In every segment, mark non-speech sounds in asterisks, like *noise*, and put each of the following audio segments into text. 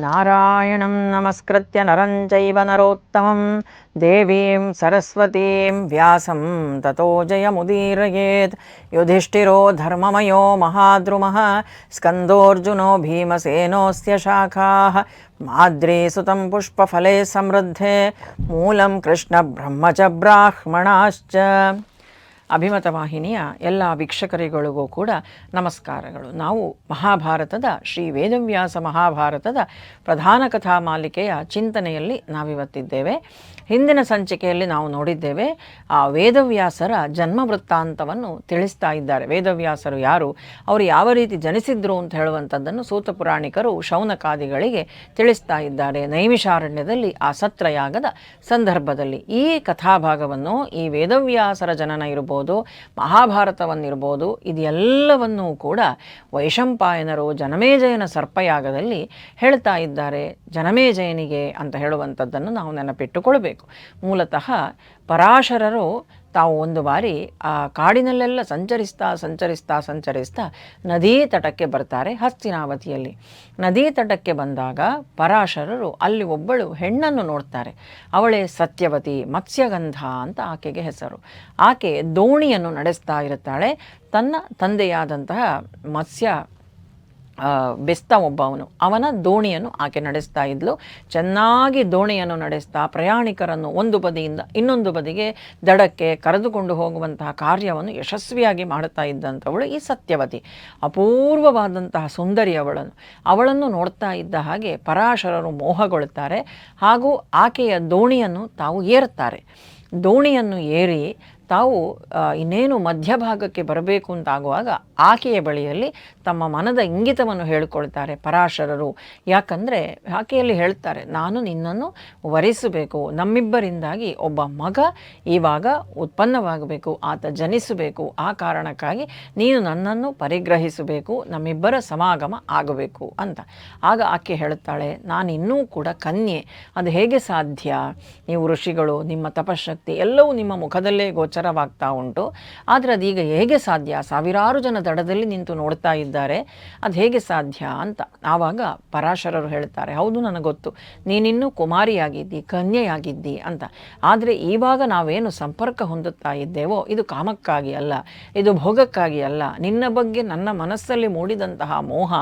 नारायण नमस्कृत नर चरोत्तम देवी सरस्वती व्यास तथो जय मुदीर युधिष्ठि युधिष्ठिरो महाद्रुम स्कंदोर्जुनो स्कन्दोऽर्जुनो शाखा। माद्री सुत पुष्पले समृद्धे। मूलम कृष्णब्रह्म च ब्राह्मणाश्च। ಅಭಿಮತ ವಾಹಿನಿಯ ಎಲ್ಲ ವೀಕ್ಷಕರಿಗಳಿಗೂ ಕೂಡ ನಮಸ್ಕಾರಗಳು. ನಾವು ಮಹಾಭಾರತದ ಶ್ರೀ ವೇದವ್ಯಾಸ ಮಹಾಭಾರತದ ಪ್ರಧಾನ ಕಥಾ ಮಾಲಿಕೆಯ ಚಿಂತನೆಯಲ್ಲಿ ನಾವಿವತ್ತಿದ್ದೇವೆ. ಹಿಂದಿನ ಸಂಚಿಕೆಯಲ್ಲಿ ನಾವು ನೋಡಿದ್ದೇವೆ, ಆ ವೇದವ್ಯಾಸರ ಜನ್ಮ ವೃತ್ತಾಂತವನ್ನು ತಿಳಿಸ್ತಾ ಇದ್ದಾರೆ. ವೇದವ್ಯಾಸರು ಯಾರು, ಅವರು ಯಾವ ರೀತಿ ಜನಿಸಿದ್ರು ಅಂತ ಹೇಳುವಂಥದ್ದನ್ನು ಸೂತ ಪುರಾಣಿಕರು ಶೌನಕಾದಿಗಳಿಗೆ ತಿಳಿಸ್ತಾ ಇದ್ದಾರೆ. ನೈಮಿಷಾರಣ್ಯದಲ್ಲಿ ಆ ಸತ್ರಯಾಗದ ಸಂದರ್ಭದಲ್ಲಿ ಈ ಕಥಾಭಾಗವನ್ನು ಈ ವೇದವ್ಯಾಸರ ಜನನ ಇರ್ಬೋದು ಮಹಾಭಾರತವನ್ನಿರ್ಬೋದು ಇದೆಲ್ಲವನ್ನೂ ಕೂಡ ವೈಶಂಪಾಯನರು ಜನಮೇಜಯನ ಸರ್ಪಯಾಗದಲ್ಲಿ ಹೇಳ್ತಾ ಇದ್ದಾರೆ. ಜನಮೇಜಯನಿಗೆ ಅಂತ ಹೇಳುವಂಥದ್ದನ್ನು ನಾವು ನೆನಪಿಟ್ಟುಕೊಳ್ಬೇಕು. ಮೂಲತಃ ಪರಾಶರರು ತಾವು ಒಂದು ಬಾರಿ ಆ ಕಾಡಿನಲ್ಲೆಲ್ಲ ಸಂಚರಿಸ್ತಾ ಸಂಚರಿಸ್ತಾ ಸಂಚರಿಸ್ತಾ ನದೀ ತಟಕ್ಕೆ ಬರ್ತಾರೆ ಹಸ್ತಿನಾವತಿಯಲ್ಲಿ. ನದೀ ತಟಕ್ಕೆ ಬಂದಾಗ ಪರಾಶರರು ಅಲ್ಲಿ ಒಬ್ಬಳು ಹೆಣ್ಣನ್ನು ನೋಡ್ತಾರೆ. ಅವಳೇ ಸತ್ಯವತಿ, ಮತ್ಸ್ಯಗಂಧ ಅಂತ ಆಕೆಗೆ ಹೆಸರು. ಆಕೆ ದೋಣಿಯನ್ನು ನಡೆಸ್ತಾ ಇರುತ್ತಾಳೆ. ತನ್ನ ತಂದೆಯಾದಂತಹ ಮತ್ಸ್ಯ ಬೆಸ್ತ ಒಬ್ಬವನು. ಅವನ ದೋಣಿಯನ್ನು ಆಕೆ ನಡೆಸ್ತಾ ಇದ್ಲು. ಚೆನ್ನಾಗಿ ದೋಣಿಯನ್ನು ನಡೆಸ್ತಾ ಪ್ರಯಾಣಿಕರನ್ನು ಒಂದು ಬದಿಯಿಂದ ಇನ್ನೊಂದು ಬದಿಗೆ ದಡಕ್ಕೆ ಕರೆದುಕೊಂಡು ಹೋಗುವಂತಹ ಕಾರ್ಯವನ್ನು ಯಶಸ್ವಿಯಾಗಿ ಮಾಡುತ್ತಾ ಇದ್ದಂಥವಳು ಈ ಸತ್ಯವತಿ. ಅಪೂರ್ವವಾದಂತಹ ಸುಂದರಿ ಅವಳನ್ನು. ಅವಳನ್ನು ನೋಡ್ತಾ ಇದ್ದ ಹಾಗೆ ಪರಾಶರರು ಮೋಹಗೊಳ್ಳುತ್ತಾರೆ. ಹಾಗೂ ಆಕೆಯ ದೋಣಿಯನ್ನು ತಾವು ಏರುತ್ತಾರೆ. ದೋಣಿಯನ್ನು ಏರಿ ತಾವು ಇನ್ನೇನು ಮಧ್ಯಭಾಗಕ್ಕೆ ಬರಬೇಕು ಅಂತಾಗುವಾಗ ಆಕೆಯ ಬಳಿಯಲ್ಲಿ ತಮ್ಮ ಮನದ ಇಂಗಿತವನ್ನು ಹೇಳಿಕೊಳ್ತಾರೆ ಪರಾಶರರು. ಯಾಕಂದರೆ ಆಕೆಯಲ್ಲಿ ಹೇಳ್ತಾರೆ, ನಾನು ನಿನ್ನನ್ನು ವರಿಸಬೇಕು. ನಮ್ಮಿಬ್ಬರಿಂದಾಗಿ ಒಬ್ಬ ಮಗ ಇವಾಗ ಉತ್ಪನ್ನವಾಗಬೇಕು. ಆತ ಜನಿಸಬೇಕು. ಆ ಕಾರಣಕ್ಕಾಗಿ ನೀನು ನನ್ನನ್ನು ಪರಿಗ್ರಹಿಸಬೇಕು. ನಮ್ಮಿಬ್ಬರ ಸಮಾಗಮ ಆಗಬೇಕು. ಅಂತ. ಆಗ ಆಕೆ ಹೇಳುತ್ತಾಳೆ ನಾನಿನ್ನೂ ಕೂಡ ಕನ್ಯೆ. ಅದು ಹೇಗೆ ಸಾಧ್ಯ? ನೀವು ಋಷಿಗಳು, ನಿಮ್ಮ ತಪಶಕ್ತಿ ಎಲ್ಲವೂ ನಿಮ್ಮ ಮುಖದಲ್ಲೇ ಗೋಚರವಾಗ್ತಾ ಉಂಟು. ಆದರೆ ಅದೀಗ ಹೇಗೆ ಸಾಧ್ಯ? ಸಾವಿರಾರು ಜನ ದಡದಲ್ಲಿ ನಿಂತು ನೋಡ್ತಾ ಇದ್ದಾರೆ. ಅದು ಹೇಗೆ ಸಾಧ್ಯ ಅಂತ ಆವಾಗ ಪರಾಶರರು ಹೇಳ್ತಾರೆ, ಹೌದು, ನನಗೆ ಗೊತ್ತು. ನೀನಿನ್ನೂ ಕುಮಾರಿಯಾಗಿದ್ದಿ, ಕನ್ಯೆಯಾಗಿದ್ದಿ ಅಂತ. ಆದರೆ ಈವಾಗ ನಾವೇನು ಸಂಪರ್ಕ ಹೊಂದುತ್ತಾ ಇದ್ದೇವೋ, ಇದು ಕಾಮಕ್ಕಾಗಿ ಅಲ್ಲ. ಇದು ಭೋಗಕ್ಕಾಗಿ ಅಲ್ಲ. ನಿನ್ನ ಬಗ್ಗೆ ನನ್ನ ಮನಸ್ಸಲ್ಲಿ ಮೂಡಿದಂತಹ ಮೋಹ,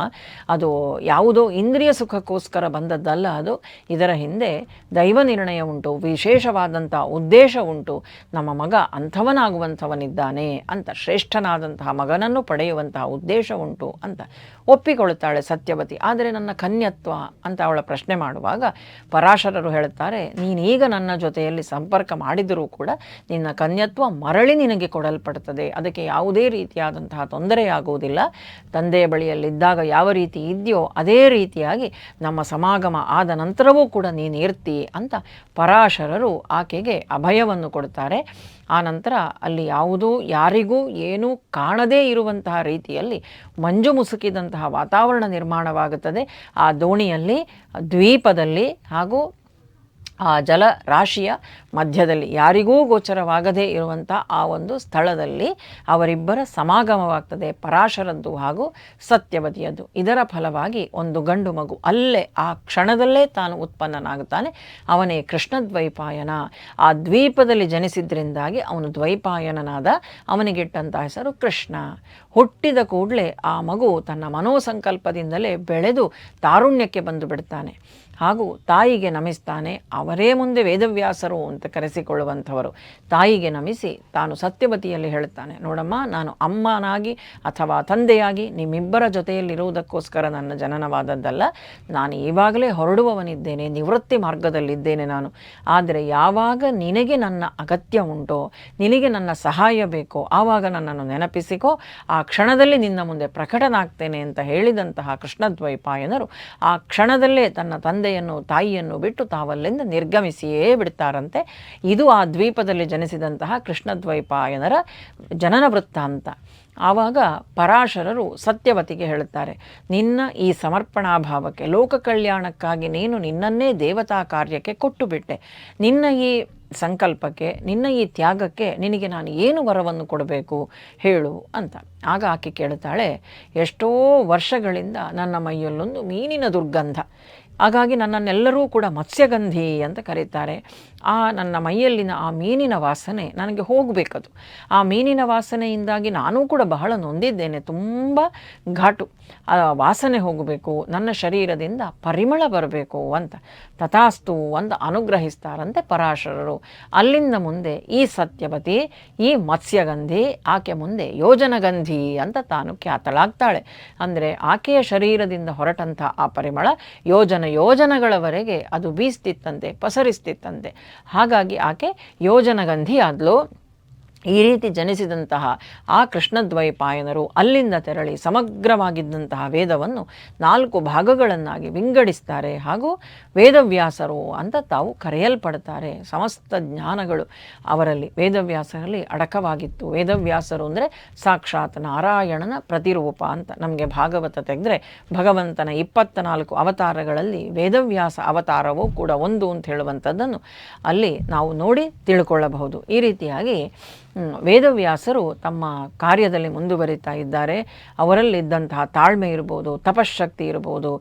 ಅದು ಯಾವುದೋ ಇಂದ್ರಿಯ ಸುಖಕ್ಕೋಸ್ಕರ ಬಂದದ್ದಲ್ಲ ಅದು. ಇದರ ಹಿಂದೆ ದೈವ ನಿರ್ಣಯ ಉಂಟು ವಿಶೇಷವಾದಂಥ ಉದ್ದೇಶ ಉಂಟು. ನಮ್ಮ ಮಗ ಅಂಥವನಾಗುವಂಥವನಿದ್ದಾನೆ ಅಂತ ಶ್ರೇಷ್ಠನಾದಂತಹ ಮಗನನ್ನು ಪಡೆಯುವಂತಹ ಉದ್ದೇಶ ಉಂಟು ಅಂತ ಒಪ್ಪಿಕೊಳ್ಳುತ್ತಾಳೆ ಸತ್ಯವತಿ. ಆದರೆ ನನ್ನ ಕನ್ಯತ್ವ ಅಂತ ಅವಳ ಪ್ರಶ್ನೆ ಮಾಡುವಾಗ ಪರಾಶರರು ಹೇಳುತ್ತಾರೆ, ನೀನೀಗ ನನ್ನ ಜೊತೆಯಲ್ಲಿ ಸಂಪರ್ಕ ಮಾಡಿದರೂ ಕೂಡ ನಿನ್ನ ಕನ್ಯತ್ವ ಮರಳಿ ನಿನಗೆ ಕೊಡಲ್ಪಡುತ್ತದೆ. ಅದಕ್ಕೆ ಯಾವುದೇ ರೀತಿಯಾದಂತಹ ತೊಂದರೆಯಾಗುವುದಿಲ್ಲ. ತಂದೆಯ ಬಳಿಯಲ್ಲಿದ್ದಾಗ ಯಾವ ರೀತಿ ಇದೆಯೋ ಅದೇ ರೀತಿಯಾಗಿ ನಮ್ಮ ಸಮಾಗಮ ಆದ ನಂತರವೂ ಕೂಡ ನೀನು ಇರ್ತಿ ಅಂತ ಪರಾಶರರು ಆಕೆಗೆ ಅಭಯವನ್ನು ಕೊಡ್ತಾರೆ ಆ ನಂತರ ಅಲ್ಲಿ ಯಾವುದೂ ಯಾರಿಗೂ ಏನೂ ಕಾಣದೇ ಇರುವಂತಹ ರೀತಿಯಲ್ಲಿ ಮಂಜು ಮುಸುಕಿದಂತಹ ವಾತಾವರಣ ನಿರ್ಮಾಣವಾಗುತ್ತದೆ. ಆ ದೋಣಿಯಲ್ಲಿ, ದ್ವೀಪದಲ್ಲಿ ಹಾಗೂ ಆ ಜಲ ರಾಶಿಯ ಮಧ್ಯದಲ್ಲಿ ಯಾರಿಗೂ ಗೋಚರವಾಗದೇ ಇರುವಂಥ ಆ ಒಂದು ಸ್ಥಳದಲ್ಲಿ ಅವರಿಬ್ಬರ ಸಮಾಗಮವಾಗ್ತದೆ ಪರಾಶರದ್ದು ಹಾಗೂ ಸತ್ಯವತಿಯದ್ದು ಇದರ ಫಲವಾಗಿ ಒಂದು ಗಂಡು ಮಗು ಅಲ್ಲೇ ಆ ಕ್ಷಣದಲ್ಲೇ ತಾನು ಉತ್ಪನ್ನನಾಗುತ್ತಾನೆ. ಅವನೇ ಕೃಷ್ಣದ್ವೈಪಾಯನ. ಆ ದ್ವೀಪದಲ್ಲಿ ಜನಿಸಿದ್ರಿಂದಾಗಿ ಅವನು ದ್ವೈಪಾಯನನಾದ ಅವನಿಗಿಟ್ಟಂಥ ಹೆಸರು ಕೃಷ್ಣ. ಹುಟ್ಟಿದ ಕೂಡಲೇ ಆ ಮಗು ತನ್ನ ಮನೋಸಂಕಲ್ಪದಿಂದಲೇ ಬೆಳೆದು ತಾರುಣ್ಯಕ್ಕೆ ಬಂದು ಬಿಡ್ತಾನೆ. ಹಾಗೂ ತಾಯಿಗೆ ನಮಿಸ್ತಾನೆ ಅವರೇ ಮುಂದೆ ವೇದವ್ಯಾಸರು ಅಂತ ಕರೆಸಿಕೊಳ್ಳುವಂಥವರು. ತಾಯಿಗೆ ನಮಿಸಿ ತಾನು ಸತ್ಯವತಿಯಲ್ಲಿ ಹೇಳುತ್ತಾನೆ. ನೋಡಮ್ಮ, ನಾನು ಅಮ್ಮನಾಗಿ ಅಥವಾ ತಂದೆಯಾಗಿ ನಿಮ್ಮಿಬ್ಬರ ಜೊತೆಯಲ್ಲಿರುವುದಕ್ಕೋಸ್ಕರ ನನ್ನ ಜನನವಾದದ್ದಲ್ಲ. ನಾನು ಈವಾಗಲೇ ಹೊರಡುವವನಿದ್ದೇನೆ, ನಿವೃತ್ತಿ ಮಾರ್ಗದಲ್ಲಿದ್ದೇನೆ ನಾನು. ಆದರೆ ಯಾವಾಗ ನಿನಗೆ ನನ್ನ ಅಗತ್ಯ ಉಂಟೋ, ನಿನಗೆ ನನ್ನ ಸಹಾಯ ಬೇಕೋ, ಆವಾಗ ನನ್ನನ್ನು ನೆನಪಿಸಿಕೋ, ಆ ಕ್ಷಣದಲ್ಲಿ ನಿನ್ನ ಮುಂದೆ ಪ್ರಕಟನಾಗ್ತೇನೆ ಅಂತ ಹೇಳಿದಂತಹ ಕೃಷ್ಣದ್ವೈಪಾಯನರು ಆ ಕ್ಷಣದಲ್ಲೇ ತನ್ನ ತಂದೆಯನ್ನು, ತಾಯಿಯನ್ನು ಬಿಟ್ಟು ತಾವಲ್ಲಿಂದ ನಿರ್ಗಮಿಸಿಯೇ ಬಿಡ್ತಾರಂತೆ. ಇದು ಆ ದ್ವೀಪದಲ್ಲಿ ಜನಿಸಿದಂತಹ ಕೃಷ್ಣದ್ವೈಪಾಯನರ ಜನನ ವೃತ್ತಾಂತ ಆವಾಗ ಪರಾಶರರು ಸತ್ಯವತಿಗೆ ಹೇಳುತ್ತಾರೆ, ನಿನ್ನ ಈ ಸಮರ್ಪಣಾಭಾವಕ್ಕೆ, ಲೋಕ ಕಲ್ಯಾಣಕ್ಕಾಗಿ ನೀನು ನಿನ್ನನ್ನೇ ದೇವತಾ ಕಾರ್ಯಕ್ಕೆ ಕೊಟ್ಟು ಬಿಟ್ಟೆ ನಿನ್ನ ಈ ಸಂಕಲ್ಪಕ್ಕೆ, ನಿನ್ನ ಈ ತ್ಯಾಗಕ್ಕೆ ನಿನಗೆ ನಾನು ಏನು ವರವನ್ನು ಕೊಡಬೇಕು ಹೇಳು ಅಂತ. ಆಗ ಆಕೆ ಕೇಳುತ್ತಾಳೆ, ಎಷ್ಟೋ ವರ್ಷಗಳಿಂದ ನನ್ನ ಮೈಯಲ್ಲೊಂದು ಮೀನಿನ ದುರ್ಗಂಧ. ಹಾಗಾಗಿ ನನ್ನನ್ನೆಲ್ಲರೂ ಕೂಡ ಮತ್ಸ್ಯಗಂಧಿ ಅಂತ ಕರೀತಾರೆ. ಆ ನನ್ನ ಮೈಯಲ್ಲಿನ ಆ ಮೀನಿನ ವಾಸನೆ ನನಗೆ ಹೋಗಬೇಕದು. ಆ ಮೀನಿನ ವಾಸನೆಯಿಂದಾಗಿ ನಾನು ಕೂಡ ಬಹಳ ನೊಂದಿದ್ದೇನೆ. ತುಂಬ ಘಾಟು. ಆ ವಾಸನೆ ಹೋಗಬೇಕು, ನನ್ನ ಶರೀರದಿಂದ ಪರಿಮಳ ಬರಬೇಕು ಅಂತ. ತಥಾಸ್ತು ಅಂತ ಅನುಗ್ರಹಿಸ್ತಾರಂತೆ ಪರಾಶರರು. ಅಲ್ಲಿಂದ ಮುಂದೆ ಈ ಸತ್ಯವತಿ, ಈ ಮತ್ಸ್ಯಗಂಧಿ, ಆಕೆ ಮುಂದೆ ಯೋಜನಗಂಧಿ ಅಂತ ತಾನು ಖ್ಯಾತಳಾಗ್ತಾಳೆ. ಅಂದರೆ ಆಕೆಯ ಶರೀರದಿಂದ ಹೊರಟಂಥ ಆ ಪರಿಮಳ ಯೋಜನ ಯೋಜನಗಳವರೆಗೆ ಅದು ಬೀಸ್ತಿತ್ತಂತೆ, ಪಸರಿಸ್ತಿತ್ತಂತೆ. ಹಾಗಾಗಿ ಆಕೆ ಯೋಜನಗಂಧಿ ಆದ್ಲು ಈ ರೀತಿ ಜನಿಸಿದಂತಹ ಆ ಕೃಷ್ಣದ್ವೈಪಾಯನರು ಅಲ್ಲಿಂದ ತೆರಳಿ ಸಮಗ್ರವಾಗಿದ್ದಂತಹ ವೇದವನ್ನು ನಾಲ್ಕು ಭಾಗಗಳನ್ನಾಗಿ ವಿಂಗಡಿಸ್ತಾರೆ ಹಾಗೂ ವೇದವ್ಯಾಸರು ಅಂತ ತಾವು ಕರೆಯಲ್ಪಡ್ತಾರೆ. ಸಮಸ್ತ ಜ್ಞಾನಗಳು ಅವರಲ್ಲಿ ವೇದವ್ಯಾಸರಲ್ಲಿ ಅಡಕವಾಗಿತ್ತು. ವೇದವ್ಯಾಸರು ಅಂದರೆ ಸಾಕ್ಷಾತ್ ನಾರಾಯಣನ ಪ್ರತಿರೂಪ ಅಂತ ನಮಗೆ ಭಾಗವತ ತೆಗೆದ್ರೆ ಭಗವಂತನ ಇಪ್ಪತ್ತ ನಾಲ್ಕು ಅವತಾರಗಳಲ್ಲಿ ವೇದವ್ಯಾಸ ಅವತಾರವೂ ಕೂಡ ಒಂದು ಅಂತ ಹೇಳುವಂಥದ್ದನ್ನು ಅಲ್ಲಿ ನಾವು ನೋಡಿ ತಿಳ್ಕೊಳ್ಳಬಹುದು. ಈ ರೀತಿಯಾಗಿ ವೇದವ್ಯಾಸರು ತಮ್ಮ ಕಾರ್ಯದಲ್ಲಿ ಮುಂದುವರಿತಾ ಇದ್ದಾರೆ. ಅವರಲ್ಲಿದ್ದಂತಹ ತಾಳ್ಮೆ ಇರ್ಬೋದು ತಪಶಕ್ತಿ ಇರ್ಬೋದು,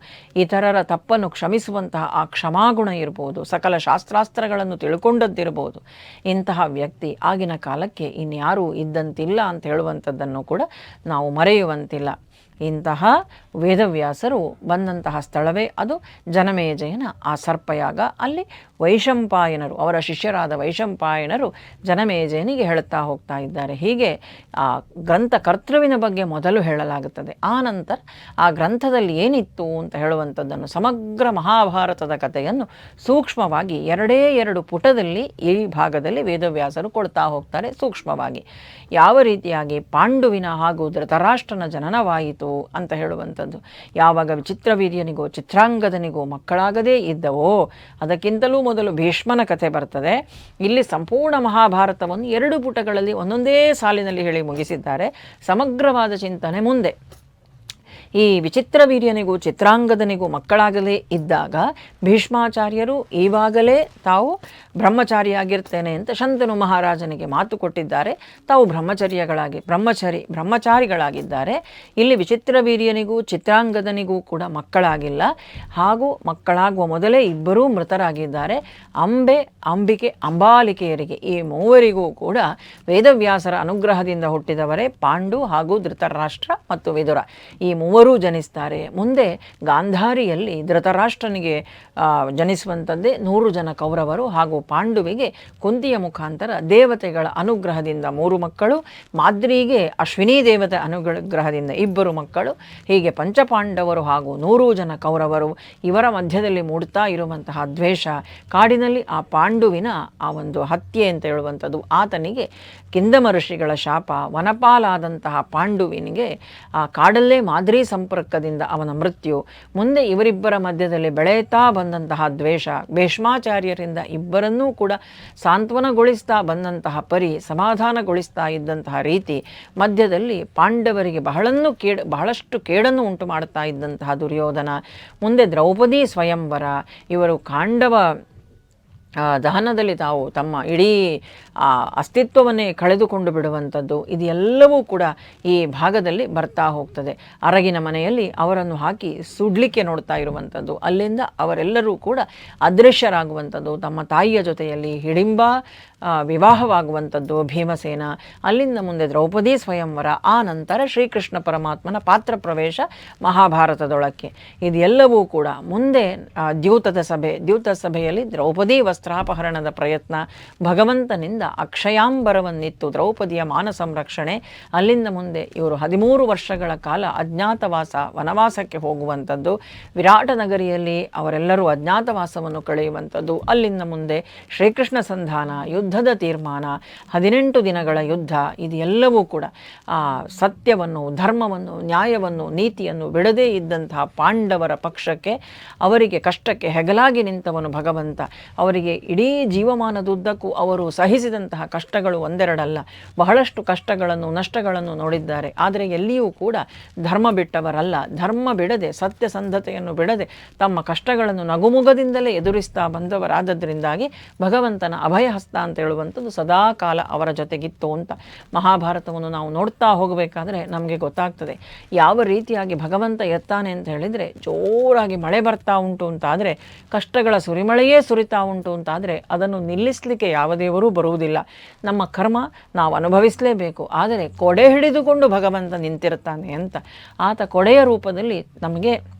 ಇತರರ ತಪ್ಪನ್ನು ಕ್ಷಮಿಸುವಂತಹ ಆ ಕ್ಷಮಾಗುಣ ಇರ್ಬೋದು, ಸಕಲ ಶಾಸ್ತ್ರಾಸ್ತ್ರಗಳನ್ನು ತಿಳ್ಕೊಂಡದ್ದಿರ್ಬೋದು. ಇಂತಹ ವ್ಯಕ್ತಿ ಆಗಿನ ಕಾಲಕ್ಕೆ ಇನ್ಯಾರೂ ಇದ್ದಂತಿಲ್ಲ ಅಂತ ಹೇಳುವಂಥದ್ದನ್ನು ಕೂಡ ನಾವು ಮರೆಯುವಂತಿಲ್ಲ. ಇಂತಹ ವೇದವ್ಯಾಸರು ಬಂದಂತಹ ಸ್ಥಳವೇ ಅದು ಜನಮೇಜಯನ ಆ ಸರ್ಪಯಾಗ. ಅಲ್ಲಿ ವೈಶಂಪಾಯನರು, ಅವರ ಶಿಷ್ಯರಾದ ವೈಶಂಪಾಯನರು ಜನಮೇಜಯನಿಗೆ ಹೇಳುತ್ತಾ ಹೋಗ್ತಾ ಇದ್ದಾರೆ. ಹೀಗೆ ಆ ಗ್ರಂಥ ಕರ್ತೃವಿನ ಬಗ್ಗೆ ಮೊದಲು ಹೇಳಲಾಗುತ್ತದೆ. ಆ ನಂತರ ಆ ಗ್ರಂಥದಲ್ಲಿ ಏನಿತ್ತು ಅಂತ ಹೇಳುವಂಥದ್ದನ್ನು ಸಮಗ್ರ ಮಹಾಭಾರತದ ಕಥೆಯನ್ನು ಸೂಕ್ಷ್ಮವಾಗಿ ಎರಡೇ ಎರಡು ಪುಟದಲ್ಲಿ ಈ ಭಾಗದಲ್ಲಿ ವೇದವ್ಯಾಸರು ಕೊಡ್ತಾ ಹೋಗ್ತಾರೆ ಸೂಕ್ಷ್ಮವಾಗಿ. ಯಾವ ರೀತಿಯಾಗಿ ಪಾಂಡುವಿನ ಹಾಗೂ ಧೃತರಾಷ್ಟ್ರನ ಜನನವಾಯಿತು ಅಂತ ಹೇಳುವಂಥದ್ದು. ಯಾವಾಗ ಚಿತ್ರವೀರ್ಯನಿಗೋ ಚಿತ್ರಾಂಗದನಿಗೋ ಮಕ್ಕಳಾಗದೇ ಇದ್ದವೋ, ಅದಕ್ಕಿಂತಲೂ ಮೊದಲು ಭೀಷ್ಮನ ಕಥೆ ಬರ್ತದೆ. ಇಲ್ಲಿ ಸಂಪೂರ್ಣ ಮಹಾಭಾರತವನ್ನು ಎರಡು ಪುಟಗಳಲ್ಲಿ ಒಂದೊಂದೇ ಸಾಲಿನಲ್ಲಿ ಹೇಳಿ ಮುಗಿಸಿದ್ದಾರೆ. ಸಮಗ್ರವಾದ ಚಿಂತನೆ ಮುಂದೆ. ಈ ವಿಚಿತ್ರ ವೀರ್ಯನಿಗೂ, ಚಿತ್ರಾಂಗದನಿಗೂ ಮಕ್ಕಳಾಗಲೇ ಇದ್ದಾಗ ಭೀಷ್ಮಾಚಾರ್ಯರು ಈವಾಗಲೇ ತಾವು ಬ್ರಹ್ಮಚಾರಿಯಾಗಿರ್ತೇನೆ ಅಂತ ಶಂತನು ಮಹಾರಾಜನಿಗೆ ಮಾತು ಕೊಟ್ಟಿದ್ದಾರೆ. ತಾವು ಬ್ರಹ್ಮಚರ್ಯಗಳಾಗಿ, ಬ್ರಹ್ಮಚಾರಿ, ಬ್ರಹ್ಮಚಾರಿಗಳಾಗಿದ್ದಾರೆ. ಇಲ್ಲಿ ವಿಚಿತ್ರ ವೀರ್ಯನಿಗೂ, ಚಿತ್ರಾಂಗದನಿಗೂ ಕೂಡ ಮಕ್ಕಳಾಗಿಲ್ಲ. ಹಾಗೂ ಮಕ್ಕಳಾಗುವ ಮೊದಲೇ ಇಬ್ಬರೂ ಮೃತರಾಗಿದ್ದಾರೆ. ಅಂಬೆ, ಅಂಬಿಕೆ, ಅಂಬಾಲಿಕೆಯರಿಗೆ, ಈ ಮೂವರಿಗೂ ಕೂಡ ವೇದವ್ಯಾಸರ ಅನುಗ್ರಹದಿಂದ ಹುಟ್ಟಿದವರೇ ಪಾಂಡು ಹಾಗೂ ಧೃತರಾಷ್ಟ್ರ ಮತ್ತು ವಿದುರ. ಈ ಮೂವರೂ ಜನಿಸ್ತಾರೆ. ಮುಂದೆ ಗಾಂಧಾರಿಯಲ್ಲಿ ಧೃತರಾಷ್ಟ್ರನಿಗೆ ಜನಿಸುವಂಥದ್ದೇ ನೂರು ಜನ ಕೌರವರು ಹಾಗೂ ಪಾಂಡುವಿಗೆ ಕುಂತಿಯ ಮುಖಾಂತರ ದೇವತೆಗಳ ಅನುಗ್ರಹದಿಂದ ಮೂರು ಮಕ್ಕಳು, ಮಾದ್ರಿಗೆ ಅಶ್ವಿನಿ ದೇವತೆ ಅನುಗ್ರಹದಿಂದ ಇಬ್ಬರು ಮಕ್ಕಳು, ಹೀಗೆ ಪಂಚಪಾಂಡವರು ಹಾಗೂ ನೂರು ಜನ ಕೌರವರು ಇವರ ಮಧ್ಯದಲ್ಲಿ ಮೂಡ್ತಾ ಇರುವಂತಹ ದ್ವೇಷ ಕಾಡಿನಲ್ಲಿ ಆ ಪಾಂಡುವಿನ ಆ ಒಂದು ಹತ್ಯೆ ಅಂತ ಹೇಳುವಂಥದ್ದು ಆತನಿಗೆ ಕಿಂದಮ ಋಷಿಗಳ ಶಾಪ ವನಪಾಲಾದಂತಹ ಪಾಂಡುವಿನಿಗೆ ಆ ಕಾಡಲ್ಲೇ ಮಾದರಿ ಸಂಪರ್ಕದಿಂದ ಅವನ ಮೃತ್ಯು. ಮುಂದೆ ಇವರಿಬ್ಬರ ಮಧ್ಯದಲ್ಲಿ ಬೆಳೆಯುತ್ತಾ ಬಂದಂತಹ ದ್ವೇಷ, ಭೇಷ್ಮಾಚಾರ್ಯರಿಂದ ಇಬ್ಬರನ್ನೂ ಕೂಡ ಸಾಂತ್ವನಗೊಳಿಸ್ತಾ ಬಂದಂತಹ ಪರಿ, ಸಮಾಧಾನಗೊಳಿಸ್ತಾ ಇದ್ದಂತಹ ರೀತಿ ಮಧ್ಯದಲ್ಲಿ ಪಾಂಡವರಿಗೆ ಬಹಳನ್ನು ಕೇಡ್, ಬಹಳಷ್ಟು ಕೇಡನ್ನು ಉಂಟು ಮಾಡುತ್ತಾ ಇದ್ದಂತಹ ದುರ್ಯೋಧನ, ಮುಂದೆ ದ್ರೌಪದಿ ಸ್ವಯಂವರ, ಇವರು ಕಾಂಡವ ದಹನದಲ್ಲಿ ತಾವು ತಮ್ಮ ಇಡೀ ಆ, ಅಸ್ತಿತ್ವವನ್ನೇ ಕಳೆದುಕೊಂಡು ಬಿಡುವಂಥದ್ದು ಇದೆಲ್ಲವೂ ಕೂಡ ಈ ಭಾಗದಲ್ಲಿ ಬರ್ತಾ ಹೋಗ್ತದೆ. ಅರಗಿನ ಮನೆಯಲ್ಲಿ ಅವರನ್ನು ಹಾಕಿ ಸುಡ್ಲಿಕ್ಕೆ ನೋಡ್ತಾ ಇರುವಂಥದ್ದು. ಅಲ್ಲಿಂದ ಅವರೆಲ್ಲರೂ ಕೂಡ ಅದೃಶ್ಯರಾಗುವಂಥದ್ದು. ತಮ್ಮ ತಾಯಿಯ ಜೊತೆಯಲ್ಲಿ ಹಿಡಿಂಬ ವಿವಾಹವಾಗುವಂಥದ್ದು ಭೀಮಸೇನ. ಅಲ್ಲಿಂದ ಮುಂದೆ ದ್ರೌಪದಿ ಸ್ವಯಂವರ. ಆ ನಂತರ ಶ್ರೀಕೃಷ್ಣ ಪರಮಾತ್ಮನ ಪಾತ್ರ ಪ್ರವೇಶ ಮಹಾಭಾರತದೊಳಕ್ಕೆ. ಇದೆಲ್ಲವೂ ಕೂಡ ಮುಂದೆ ದ್ಯೂತದ ಸಭೆ. ದ್ಯೂತ ಸಭೆಯಲ್ಲಿ ದ್ರೌಪದಿ ವಸ್ತ್ರಾಪಹರಣದ ಪ್ರಯತ್ನ ಭಗವಂತನಿಂದ ಅಕ್ಷಯಾಂಬರವನ್ನಿತ್ತು ದ್ರೌಪದಿಯ ಮಾನ ಸಂರಕ್ಷಣೆ, ಅಲ್ಲಿಂದ ಮುಂದೆ ಇವರು ಹದಿಮೂರು ವರ್ಷಗಳ ಕಾಲ ಅಜ್ಞಾತವಾಸ ವನವಾಸಕ್ಕೆ ಹೋಗುವಂಥದ್ದು. ವಿರಾಟ ನಗರಿಯಲ್ಲಿ ಅವರೆಲ್ಲರೂ ಅಜ್ಞಾತವಾಸವನ್ನು ಕಳೆಯುವಂಥದ್ದು. ಅಲ್ಲಿಂದ ಮುಂದೆ ಶ್ರೀಕೃಷ್ಣ ಸಂಧಾನ, ಯುದ್ಧದ ತೀರ್ಮಾನ, ಹದಿನೆಂಟು ದಿನಗಳ ಯುದ್ಧ, ಇದೆಲ್ಲವೂ ಕೂಡ ಆ ಸತ್ಯವನ್ನು, ಧರ್ಮವನ್ನು, ನ್ಯಾಯವನ್ನು, ನೀತಿಯನ್ನು ಬಿಡದೇ ಇದ್ದಂತಹ ಪಾಂಡವರ ಪಕ್ಷಕ್ಕೆ, ಅವರಿಗೆ ಕಷ್ಟಕ್ಕೆ ಹೆಗಲಾಗಿ ನಿಂತವನು ಭಗವಂತ. ಅವರಿಗೆ ಇಡೀ ಜೀವಮಾನದುದ್ದಕ್ಕೂ ಅವರು ಸಹಿಸಿದಂತಹ ಕಷ್ಟಗಳು ಒಂದೆರಡಲ್ಲ. ಬಹಳಷ್ಟು ಕಷ್ಟಗಳನ್ನು, ನಷ್ಟಗಳನ್ನು ನೋಡಿದ್ದಾರೆ. ಆದರೆ ಎಲ್ಲಿಯೂ ಕೂಡ ಧರ್ಮ ಬಿಟ್ಟವರಲ್ಲ. ಧರ್ಮ ಬಿಡದೆ ಸತ್ಯಸಂಧತೆಯನ್ನು ಬಿಡದೆ ತಮ್ಮ ಕಷ್ಟಗಳನ್ನು ನಗುಮುಗದಿಂದಲೇ ಎದುರಿಸ್ತಾ ಬಂದವರಾದದ್ರಿಂದಾಗಿ ಭಗವಂತನ ಅಭಯ ಹಸ್ತ ಅಂತ ಹೇಳುವಂಥದ್ದು ಸದಾಕಾಲ ಅವರ ಜೊತೆಗಿತ್ತು ಅಂತ ಮಹಾಭಾರತವನ್ನು ನಾವು ನೋಡ್ತಾ ಹೋಗಬೇಕಾದ್ರೆ ನಮಗೆ ಗೊತ್ತಾಗ್ತದೆ. ಯಾವ ರೀತಿಯಾಗಿ ಭಗವಂತ ಎತ್ತಾನೆ ಅಂತ ಹೇಳಿದರೆ ಜೋರಾಗಿ ಮಳೆ ಬರ್ತಾ ಉಂಟು ಅಂತಾದರೆ, ಕಷ್ಟಗಳ ಸುರಿಮಳೆಯೇ ಸುರಿತಾ ಉಂಟು ಅಂತಾದರೆ ಅದನ್ನು ನಿಲ್ಲಿಸಲಿಕ್ಕೆ ಯಾವ ದೇವರೂ ಬರುವುದಿಲ್ಲ. ನಮ್ಮ ಕರ್ಮ ನಾವು ಅನುಭವಿಸಲೇಬೇಕು. ಆದರೆ ಕೊಡೆ ಹಿಡಿದುಕೊಂಡು ಭಗವಂತ ನಿಂತಿರ್ತಾನೆ ಅಂತ. ಆತ ಕೊಡೆಯ ರೂಪದಲ್ಲಿ ನಮಗೆ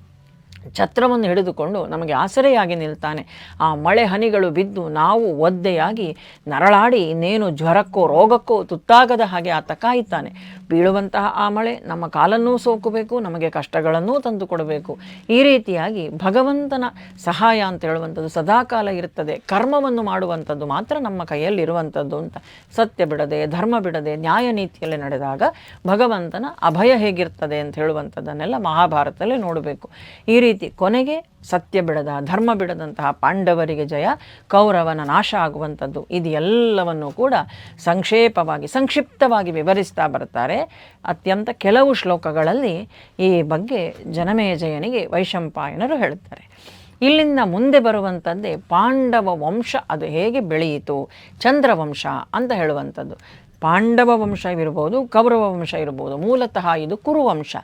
ಛತ್ರವನ್ನು ಹಿಡಿದುಕೊಂಡು ನಮಗೆ ಆಸರೆಯಾಗಿ ನಿಲ್ತಾನೆ. ಆ ಮಳೆ ಹನಿಗಳು ಬಿದ್ದು ನಾವು ಒದ್ದೆಯಾಗಿ ನರಳಾಡಿ ಇನ್ನೇನು ಜ್ವರಕ್ಕೋ ರೋಗಕ್ಕೋ ತುತ್ತಾಗದ ಹಾಗೆ ಆತ ಕಾಯುತ್ತಾನೆ. ಬೀಳುವಂತಹ ಆ ಮಳೆ ನಮ್ಮ ಕಾಲನ್ನೂ ಸೋಕಬೇಕು, ನಮಗೆ ಕಷ್ಟಗಳನ್ನೂ ತಂದುಕೊಡಬೇಕು. ಈ ರೀತಿಯಾಗಿ ಭಗವಂತನ ಸಹಾಯ ಅಂತ ಹೇಳುವಂಥದ್ದು ಸದಾಕಾಲ ಇರ್ತದೆ ಕರ್ಮವನ್ನು ಮಾಡುವಂಥದ್ದು ಮಾತ್ರ ನಮ್ಮ ಕೈಯಲ್ಲಿರುವಂಥದ್ದು ಅಂತ. ಸತ್ಯ ಬಿಡದೆ, ಧರ್ಮ ಬಿಡದೆ, ನ್ಯಾಯ ನೀತಿಯಲ್ಲಿ ನಡೆದಾಗ ಭಗವಂತನ ಅಭಯ ಹೇಗಿರ್ತದೆ ಅಂತ ಹೇಳುವಂಥದ್ದನ್ನೆಲ್ಲ ಮಹಾಭಾರತದಲ್ಲೇ ನೋಡಬೇಕು. ಈ ರೀತಿ ಕೊನೆಗೆ ಸತ್ಯ ಬಿಡದ, ಧರ್ಮ ಬಿಡದಂತಹ ಪಾಂಡವರಿಗೆ ಜಯ, ಕೌರವನ ನಾಶ ಆಗುವಂಥದ್ದು. ಇದು ಎಲ್ಲವನ್ನು ಕೂಡ ಸಂಕ್ಷೇಪವಾಗಿ, ಸಂಕ್ಷಿಪ್ತವಾಗಿ ವಿವರಿಸ್ತಾ ಬರ್ತಾರೆ. ಅತ್ಯಂತ ಕೆಲವು ಶ್ಲೋಕಗಳಲ್ಲಿ ಈ ಬಗ್ಗೆ ಜನಮೇಜಯನಿಗೆ ವೈಶಂಪಾಯನರು ಹೇಳುತ್ತಾರೆ. ಇಲ್ಲಿಂದ ಮುಂದೆ ಬರುವಂಥದ್ದೇ ಪಾಂಡವ ವಂಶ, ಅದು ಹೇಗೆ ಬೆಳೆಯಿತು, ಚಂದ್ರವಂಶ ಅಂತ ಹೇಳುವಂಥದ್ದು. ಪಾಂಡವ ವಂಶ ಇರ್ಬೋದು, ಕೌರವ ವಂಶ ಇರ್ಬೋದು, ಮೂಲತಃ ಇದು ಕುರುವಂಶ.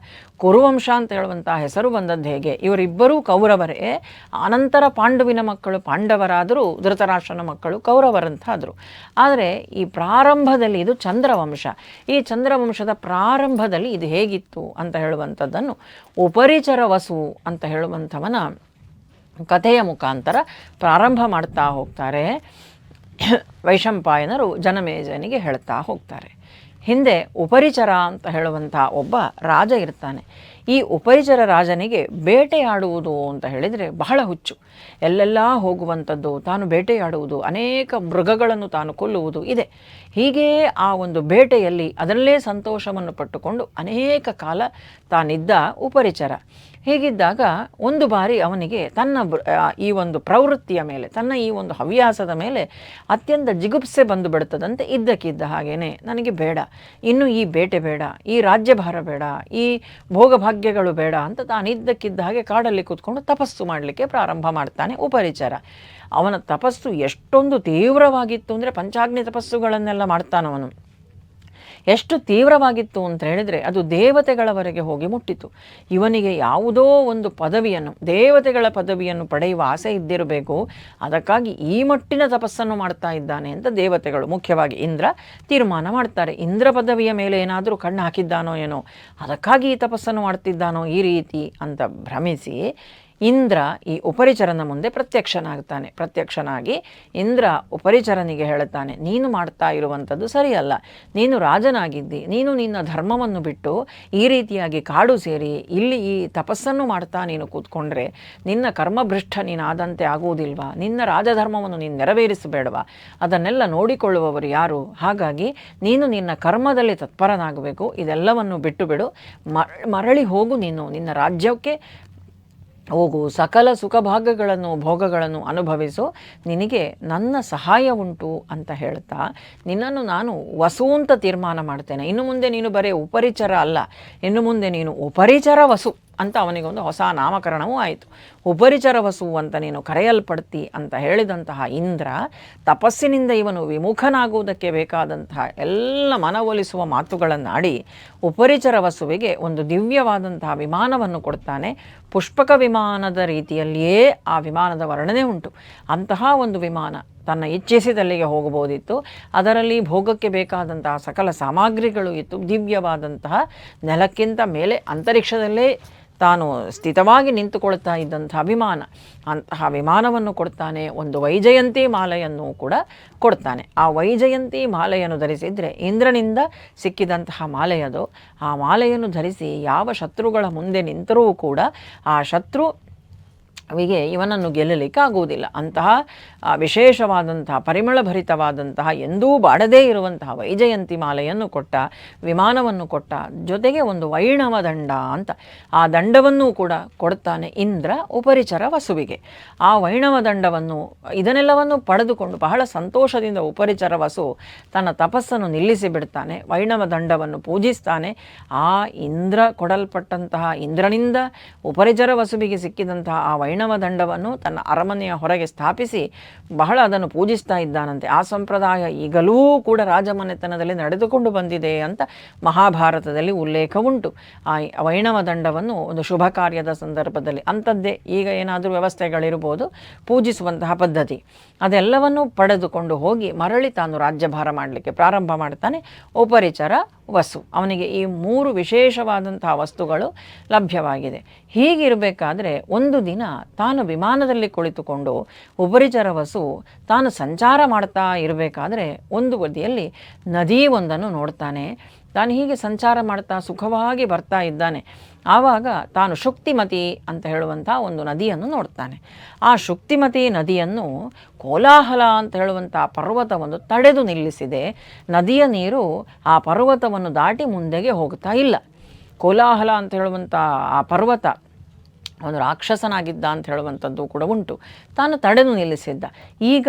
ಕುರುವಂಶ ಅಂತ ಹೇಳುವಂತಹ ಹೆಸರು ಬಂದದ್ದು ಹೇಗೆ? ಇವರಿಬ್ಬರೂ ಕೌರವರೇ. ಅನಂತರ ಪಾಂಡುವಿನ ಮಕ್ಕಳು ಪಾಂಡವರಾದರೂ, ಧೃತರಾಷ್ಟ್ರನ ಮಕ್ಕಳು ಕೌರವರಂತಾದರು. ಆದರೆ ಈ ಪ್ರಾರಂಭದಲ್ಲಿ ಇದು ಚಂದ್ರವಂಶ. ಈ ಚಂದ್ರವಂಶದ ಪ್ರಾರಂಭದಲ್ಲಿ ಇದು ಹೇಗಿತ್ತು ಅಂತ ಹೇಳುವಂಥದ್ದನ್ನು ಉಪರಿಚರ ವಸು ಅಂತ ಹೇಳುವಂಥವನ ಕಥೆಯ ಮುಖಾಂತರ ಪ್ರಾರಂಭ ಮಾಡ್ತಾ ಹೋಗ್ತಾರೆ. *coughs* ವೈಶಂಪಾಯನರು ಜನಮೇಜನಿಗೆ ಹೇಳ್ತಾ ಹೋಗ್ತಾರೆ. ಹಿಂದೆ ಉಪರಿಚರ ಅಂತ ಹೇಳುವಂಥ ಒಬ್ಬ ರಾಜ ಇರ್ತಾನೆ. ಈ ಉಪರಿಚರ ರಾಜನಿಗೆ ಬೇಟೆಯಾಡುವುದು ಅಂತ ಹೇಳಿದರೆ ಬಹಳ ಹುಚ್ಚು. ಎಲ್ಲೆಲ್ಲ ಹೋಗುವಂಥದ್ದು ತಾನು ಬೇಟೆಯಾಡುವುದು, ಅನೇಕ ಮೃಗಗಳನ್ನು ತಾನು ಕೊಲ್ಲುವುದು ಇದೆ. ಹೀಗೇ ಆ ಒಂದು ಬೇಟೆಯಲ್ಲಿ ಅದರಲ್ಲೇ ಸಂತೋಷವನ್ನು ಪಟ್ಟುಕೊಂಡು ಅನೇಕ ಕಾಲ ತಾನಿದ್ದ ಉಪರಿಚರ. ಹೀಗಿದ್ದಾಗ ಒಂದು ಬಾರಿ ಅವನಿಗೆ ತನ್ನ ಈ ಒಂದು ಪ್ರವೃತ್ತಿಯ ಮೇಲೆ, ತನ್ನ ಈ ಒಂದು ಹವ್ಯಾಸದ ಮೇಲೆ ಅತ್ಯಂತ ಜಿಗುಪ್ಸೆ ಬಂದು ಬಿಡುತ್ತದಂತೆ ಇದ್ದಕ್ಕಿದ್ದ ಹಾಗೇನೆ ನನಗೆ ಬೇಡ. ಇನ್ನು ಈ ಬೇಟೆ ಬೇಡ, ಈ ರಾಜ್ಯಭಾರ ಬೇಡ, ಈ ಭೋಗಭಾಗ್ಯಗಳು ಬೇಡ ಅಂತ ತಾನಿದ್ದಕ್ಕಿದ್ದ ಹಾಗೆ ಕಾಡಲ್ಲಿ ಕೂತ್ಕೊಂಡು ತಪಸ್ಸು ಮಾಡಲಿಕ್ಕೆ ಪ್ರಾರಂಭ ಮಾಡ್ತಾನೆ ಉಪರಿಚರ. ಅವನ ತಪಸ್ಸು ಎಷ್ಟೊಂದು ತೀವ್ರವಾಗಿತ್ತು ಅಂದರೆ ಪಂಚಾಗ್ನಿ ತಪಸ್ಸುಗಳನ್ನೆಲ್ಲ ಮಾಡ್ತಾನವನು ಎಷ್ಟು ತೀವ್ರವಾಗಿತ್ತು ಅಂತ ಹೇಳಿದರೆ ಅದು ದೇವತೆಗಳವರೆಗೆ ಹೋಗಿ ಮುಟ್ಟಿತು. ಇವನಿಗೆ ಯಾವುದೋ ಒಂದು ಪದವಿಯನ್ನು, ದೇವತೆಗಳ ಪದವಿಯನ್ನು ಪಡೆಯುವ ಆಸೆ ಇದ್ದಿರಬೇಕು. ಅದಕ್ಕಾಗಿ ಈ ಮಟ್ಟಿನ ತಪಸ್ಸನ್ನು ಮಾಡ್ತಾ ಇದ್ದಾನೆ ಅಂತ ದೇವತೆಗಳು, ಮುಖ್ಯವಾಗಿ ಇಂದ್ರ, ತೀರ್ಮಾನ ಮಾಡ್ತಾರೆ. ಇಂದ್ರ ಪದವಿಯ ಮೇಲೆ ಏನಾದರೂ ಕಣ್ಣು ಹಾಕಿದ್ದಾನೋ ಏನೋ, ಅದಕ್ಕಾಗಿ ಈ ತಪಸ್ಸನ್ನು ಮಾಡ್ತಿದ್ದಾನೋ ಈ ರೀತಿ ಅಂತ ಭ್ರಮಿಸಿ ಇಂದ್ರ ಈ ಉಪರಿಚರನ ಮುಂದೆ ಪ್ರತ್ಯಕ್ಷನಾಗ್ತಾನೆ. ಪ್ರತ್ಯಕ್ಷನಾಗಿ ಇಂದ್ರ ಉಪರಿಚರನಿಗೆ ಹೇಳುತ್ತಾನೆ, ನೀನು ಮಾಡ್ತಾ ಇರುವಂಥದ್ದು ಸರಿಯಲ್ಲ. ನೀನು ರಾಜನಾಗಿದ್ದಿ. ನೀನು ನಿನ್ನ ಧರ್ಮವನ್ನು ಬಿಟ್ಟು ಈ ರೀತಿಯಾಗಿ ಕಾಡು ಸೇರಿ ಇಲ್ಲಿ ಈ ತಪಸ್ಸನ್ನು ಮಾಡ್ತಾ ನೀನು ಕೂತ್ಕೊಂಡ್ರೆ ನಿನ್ನ ಕರ್ಮಭ್ರಷ್ಟ ನೀನಾದಂತೆ ಆಗುವುದಿಲ್ವಾ? ನಿನ್ನ ರಾಜಧರ್ಮವನ್ನು ನೀನು ನೆರವೇರಿಸಬೇಡವಾ? ಅದನ್ನೆಲ್ಲ ನೋಡಿಕೊಳ್ಳುವವರು ಯಾರು? ಹಾಗಾಗಿ ನೀನು ನಿನ್ನ ಕರ್ಮದಲ್ಲಿ ತತ್ಪರನಾಗಬೇಕು. ಇದೆಲ್ಲವನ್ನು ಬಿಟ್ಟು ಬಿಡು. ಮರಳಿ ಹೋಗು ನೀನು. ನಿನ್ನ ರಾಜ್ಯಕ್ಕೆ ಹೋಗು, ಸಕಲ ಸುಖ ಭಾಗಗಳನ್ನು ಭೋಗಗಳನ್ನು ಅನುಭವಿಸು. ನಿನಗೆ ನನ್ನ ಸಹಾಯ ಉಂಟು ಅಂತ ಹೇಳ್ತಾ, ನಿನ್ನನ್ನು ನಾನು ವಸು ಅಂತ ತೀರ್ಮಾನ ಮಾಡ್ತೇನೆ. ಇನ್ನು ಮುಂದೆ ನೀನು ಬರೀ ಉಪರಿಚರ ಅಲ್ಲ. ಇನ್ನು ಮುಂದೆ ನೀನು ಉಪರಿಚರ ವಸು. ಅಂತ ಅವನಿಗೊಂದು ಹೊಸ ನಾಮಕರಣವೂ ಆಯಿತು. ಉಪರಿಚರ ವಸು ಅಂತ ನೀನು ಕರೆಯಲ್ಪಡ್ತಿ ಅಂತ ಹೇಳಿದಂತಹ ಇಂದ್ರ ತಪಸ್ಸಿನಿಂದ ಇವನು ವಿಮುಖನಾಗುವುದಕ್ಕೆ ಬೇಕಾದಂತಹ ಎಲ್ಲ ಮನವೊಲಿಸುವ ಮಾತುಗಳನ್ನಾಡಿ ಉಪರಿಚರ ವಸುವಿಗೆ ಒಂದು ದಿವ್ಯವಾದಂತಹ ವಿಮಾನವನ್ನು ಕೊಡ್ತಾನೆ. ಪುಷ್ಪಕ ವಿಮಾನದ ರೀತಿಯಲ್ಲಿಯೇ ಆ ವಿಮಾನದ ವರ್ಣನೆ ಉಂಟು. ಅಂತಹ ಒಂದು ವಿಮಾನ ತನ್ನ ಇಚ್ಛಿಸಿದಲ್ಲಿಗೆ ಹೋಗಬಹುದಿತ್ತು. ಅದರಲ್ಲಿ ಭೋಗಕ್ಕೆ ಬೇಕಾದಂತಹ ಸಕಲ ಸಾಮಗ್ರಿಗಳು ಇತ್ತು. ದಿವ್ಯವಾದಂತಹ ನೆಲಕ್ಕಿಂತ ಮೇಲೆ ಅಂತರಿಕ್ಷದಲ್ಲೇ ತಾನು ಸ್ಥಿತವಾಗಿ ನಿಂತುಕೊಳ್ತಾ ಇದ್ದಂಥ ಅಭಿಮಾನ, ಅಂತಹ ವಿಮಾನವನ್ನು ಕೊಡ್ತಾನೆ ಒಂದು ವೈಜಯಂತಿ ಮಾಲೆಯನ್ನು ಕೂಡ ಕೊಡ್ತಾನೆ. ಆ ವೈಜಯಂತಿ ಮಾಲೆಯನ್ನು ಧರಿಸಿದರೆ ಇಂದ್ರನಿಂದ ಸಿಕ್ಕಿದಂತಹ ಮಾಲೆಯದು. ಆ ಮಾಲೆಯನ್ನು ಧರಿಸಿ ಯಾವ ಶತ್ರುಗಳ ಮುಂದೆ ನಿಂತರೂ ಕೂಡ ಆ ಶತ್ರು ಅವಿಗೆ ಇವನನ್ನು ಗೆಲ್ಲಲಿಕ್ಕೆ ಆಗುವುದಿಲ್ಲ ಅಂತಹ ವಿಶೇಷವಾದಂತಹ, ಪರಿಮಳಭರಿತವಾದಂತಹ, ಎಂದೂ ಬಾಡದೇ ಇರುವಂತಹ ವೈಜಯಂತಿ ಮಾಲೆಯನ್ನು ಕೊಟ್ಟ, ವಿಮಾನವನ್ನು ಕೊಟ್ಟ, ಜೊತೆಗೆ ಒಂದು ವೈಣವ ದಂಡ ಅಂತ ಆ ದಂಡವನ್ನು ಕೂಡ ಕೊಡ್ತಾನೆ ಇಂದ್ರ ಉಪರಿಚರ ವಸುವಿಗೆ. ಆ ವೈಣವ ದಂಡವನ್ನು, ಇದನ್ನೆಲ್ಲವನ್ನು ಪಡೆದುಕೊಂಡು ಬಹಳ ಸಂತೋಷದಿಂದ ಉಪರಿಚರ ವಸು ತನ್ನ ತಪಸ್ಸನ್ನು ನಿಲ್ಲಿಸಿ ಬಿಡ್ತಾನೆ ವೈಣವ ದಂಡವನ್ನು ಪೂಜಿಸ್ತಾನೆ. ಆ ಇಂದ್ರ ಕೊಡಲ್ಪಟ್ಟಂತಹ, ಇಂದ್ರನಿಂದ ಉಪರಿಚರ ವಸುವಿಗೆ ಸಿಕ್ಕಿದಂತಹ ಆ ವೈಣವ ದಂಡವನ್ನು ತನ್ನ ಅರಮನೆಯ ಹೊರಗೆ ಸ್ಥಾಪಿಸಿ ಬಹಳ ಅದನ್ನು ಪೂಜಿಸ್ತಾ ಇದ್ದಾನಂತೆ. ಆ ಸಂಪ್ರದಾಯ ಈಗಲೂ ಕೂಡ ರಾಜಮನೆತನದಲ್ಲಿ ನಡೆದುಕೊಂಡು ಬಂದಿದೆ ಅಂತ ಮಹಾಭಾರತದಲ್ಲಿ ಉಲ್ಲೇಖ ಉಂಟು. ಆ ವೈಣವ ದಂಡವನ್ನು ಒಂದು ಶುಭ ಕಾರ್ಯದ ಸಂದರ್ಭದಲ್ಲಿ ಅಂಥದ್ದೇ ಈಗ ಏನಾದರೂ ವ್ಯವಸ್ಥೆಗಳಿರ್ಬೋದು, ಪೂಜಿಸುವಂತಹ ಪದ್ಧತಿ. ಅದೆಲ್ಲವನ್ನು ಪಡೆದುಕೊಂಡು ಹೋಗಿ ಮರಳಿ ತಾನು ರಾಜ್ಯಭಾರ ಮಾಡಲಿಕ್ಕೆ ಪ್ರಾರಂಭ ಮಾಡ್ತಾನೆ. ಉಪರಿಚರ ವಸು. ಅವನಿಗೆ ಈ ಮೂರು ವಿಶೇಷವಾದಂತಹ ವಸ್ತುಗಳು ಲಭ್ಯವಾಗಿದೆ. ಹೀಗಿರಬೇಕಾದ್ರೆ ಒಂದು ದಿನ ತಾನು ವಿಮಾನದಲ್ಲಿ ಕುಳಿತುಕೊಂಡು ಉಪರಿಚರ ವಸು ತಾನು ಸಂಚಾರ ಮಾಡ್ತಾ ಇರಬೇಕಾದ್ರೆ ಒಂದು ಬದಿಯಲ್ಲಿ ನದಿ ಒಂದನ್ನು ನೋಡ್ತಾನೆ. ತಾನು ಹೀಗೆ ಸಂಚಾರ ಮಾಡ್ತಾ ಸುಖವಾಗಿ ಬರ್ತಾ ಇದ್ದಾನೆ. ಆವಾಗ ತಾನು ಶುಕ್ತಿಮತಿ ಅಂತ ಹೇಳುವಂಥ ಒಂದು ನದಿಯನ್ನು ನೋಡ್ತಾನೆ. ಆ ಶುಕ್ತಿಮತಿ ನದಿಯನ್ನು ಕೋಲಾಹಲ ಅಂತ ಹೇಳುವಂಥ ಪರ್ವತ ಒಂದು ತಡೆದು ನಿಲ್ಲಿಸಿದೆ. ನದಿಯ ನೀರು ಆ ಪರ್ವತವನ್ನು ದಾಟಿ ಮುಂದೆಗೆ ಹೋಗ್ತಾ ಇಲ್ಲ. ಕೋಲಾಹಲ ಅಂತ ಹೇಳುವಂಥ ಆ ಪರ್ವತ ಒಂದು ರಾಕ್ಷಸನಾಗಿದ್ದ ಅಂತ ಹೇಳುವಂಥದ್ದು ಕೂಡ ಉಂಟು. ತಾನು ತಡೆದು ನಿಲ್ಲಿಸಿದ್ದ. ಈಗ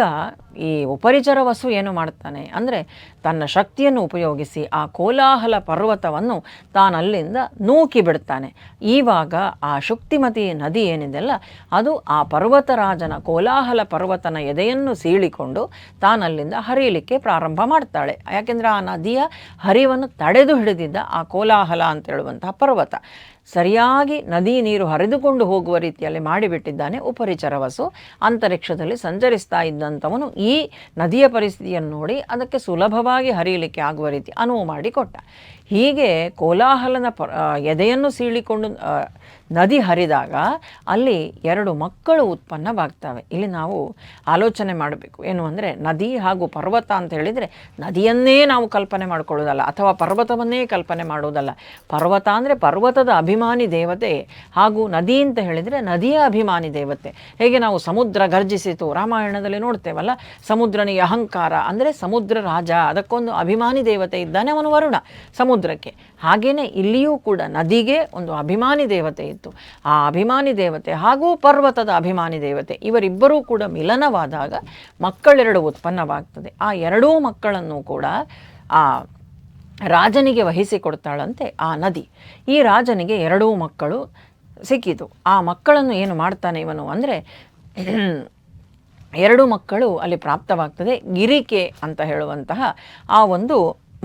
ಈ ಉಪರಿಚರ ವಸು ಏನು ಮಾಡ್ತಾನೆ ಅಂದರೆ ತನ್ನ ಶಕ್ತಿಯನ್ನು ಉಪಯೋಗಿಸಿ ಆ ಕೋಲಾಹಲ ಪರ್ವತವನ್ನು ತಾನಲ್ಲಿಂದ ನೂಕಿ ಬಿಡ್ತಾನೆ. ಈವಾಗ ಆ ಶುಕ್ತಿಮತಿ ನದಿ ಏನಿದೆಲ್ಲ, ಅದು ಆ ಪರ್ವತರಾಜನ ಕೋಲಾಹಲ ಪರ್ವತನ ಎದೆಯನ್ನು ಸೀಳಿಕೊಂಡು ತಾನಲ್ಲಿಂದ ಹರಿಯಲಿಕ್ಕೆ ಪ್ರಾರಂಭ ಮಾಡ್ತಾಳೆ. ಯಾಕೆಂದರೆ ಆ ನದಿಯ ಹರಿವನ್ನು ತಡೆದು ಹಿಡಿದಿದ್ದ ಆ ಕೋಲಾಹಲ ಅಂತ ಹೇಳುವಂತಹ ಪರ್ವತ. ಸರಿಯಾಗಿ ನದಿ ನೀರು ಹರಿದುಕೊಂಡು ಹೋಗುವ ರೀತಿಯಲ್ಲಿ ಮಾಡಿಬಿಟ್ಟಿದ್ದಾನೆ ಉಪರಿಚರವಸು. ಅಂತರಿಕ್ಷದಲ್ಲಿ ಸಂಚರಿಸ್ತಾ ಇದ್ದಂಥವನು ಈ ನದಿಯ ಪರಿಸ್ಥಿತಿಯನ್ನು ನೋಡಿ ಅದಕ್ಕೆ ಸುಲಭವಾಗಿ ಹರಿಯಲಿಕ್ಕೆ ಆಗುವ ರೀತಿ ಅನುವು ಮಾಡಿಕೊಟ್ಟ. ಹೀಗೆ ಕೋಲಾಹಲನ ಎದೆಯನ್ನು ಸೀಳಿಕೊಂಡು ನದಿ ಹರಿದಾಗ ಅಲ್ಲಿ ಎರಡು ಮಕ್ಕಳು ಉತ್ಪನ್ನವಾಗ್ತವೆ. ಇಲ್ಲಿ ನಾವು ಆಲೋಚನೆ ಮಾಡಬೇಕು. ಏನು ಅಂದರೆ ನದಿ ಹಾಗೂ ಪರ್ವತ ಅಂತ ಹೇಳಿದರೆ ನದಿಯನ್ನೇ ನಾವು ಕಲ್ಪನೆ ಮಾಡಿಕೊಳ್ಳೋದಲ್ಲ, ಅಥವಾ ಪರ್ವತವನ್ನೇ ಕಲ್ಪನೆ ಮಾಡುವುದಲ್ಲ ಪರ್ವತ ಅಂದರೆ ಪರ್ವತದ ಅಭಿಮಾನಿ ದೇವತೆ ಹಾಗೂ ನದಿ ಅಂತ ಹೇಳಿದರೆ ನದಿಯ ಅಭಿಮಾನಿ ದೇವತೆ. ಹೇಗೆ ನಾವು ಸಮುದ್ರ ಗರ್ಜಿಸಿತು ರಾಮಾಯಣದಲ್ಲಿ ನೋಡ್ತೇವಲ್ಲ, ಸಮುದ್ರನಿಗೆ ಅಹಂಕಾರ ಅಂದರೆ ಸಮುದ್ರ ರಾಜ, ಅದಕ್ಕೊಂದು ಅಭಿಮಾನಿ ದೇವತೆ ಇದ್ದಾನೆ ಅವನು ವರುಣ ಸಮುದ್ರಕ್ಕೆ. ಹಾಗೆಯೇ ಇಲ್ಲಿಯೂ ಕೂಡ ನದಿಗೆ ಒಂದು ಅಭಿಮಾನಿ ದೇವತೆ ಇತ್ತು. ಆ ಅಭಿಮಾನಿ ದೇವತೆ ಹಾಗೂ ಪರ್ವತದ ಅಭಿಮಾನಿ ದೇವತೆ ಇವರಿಬ್ಬರೂ ಕೂಡ ಮಿಲನವಾದಾಗ ಮಕ್ಕಳೆರಡು ಉತ್ಪನ್ನವಾಗ್ತದೆ. ಆ ಎರಡೂ ಮಕ್ಕಳನ್ನು ಕೂಡ ಆ ರಾಜನಿಗೆ ವಹಿಸಿಕೊಡ್ತಾಳಂತೆ ಆ ನದಿ. ಈ ರಾಜನಿಗೆ ಎರಡೂ ಮಕ್ಕಳು ಸಿಕ್ಕಿತು. ಆ ಮಕ್ಕಳನ್ನು ಏನು ಮಾಡ್ತಾನೆ ಇವನು ಅಂದರೆ ಎರಡು ಮಕ್ಕಳು ಅಲ್ಲಿ ಪ್ರಾಪ್ತವಾಗ್ತದೆ. ಗಿರಿಕೆ ಅಂತ ಹೇಳುವಂತಹ ಆ ಒಂದು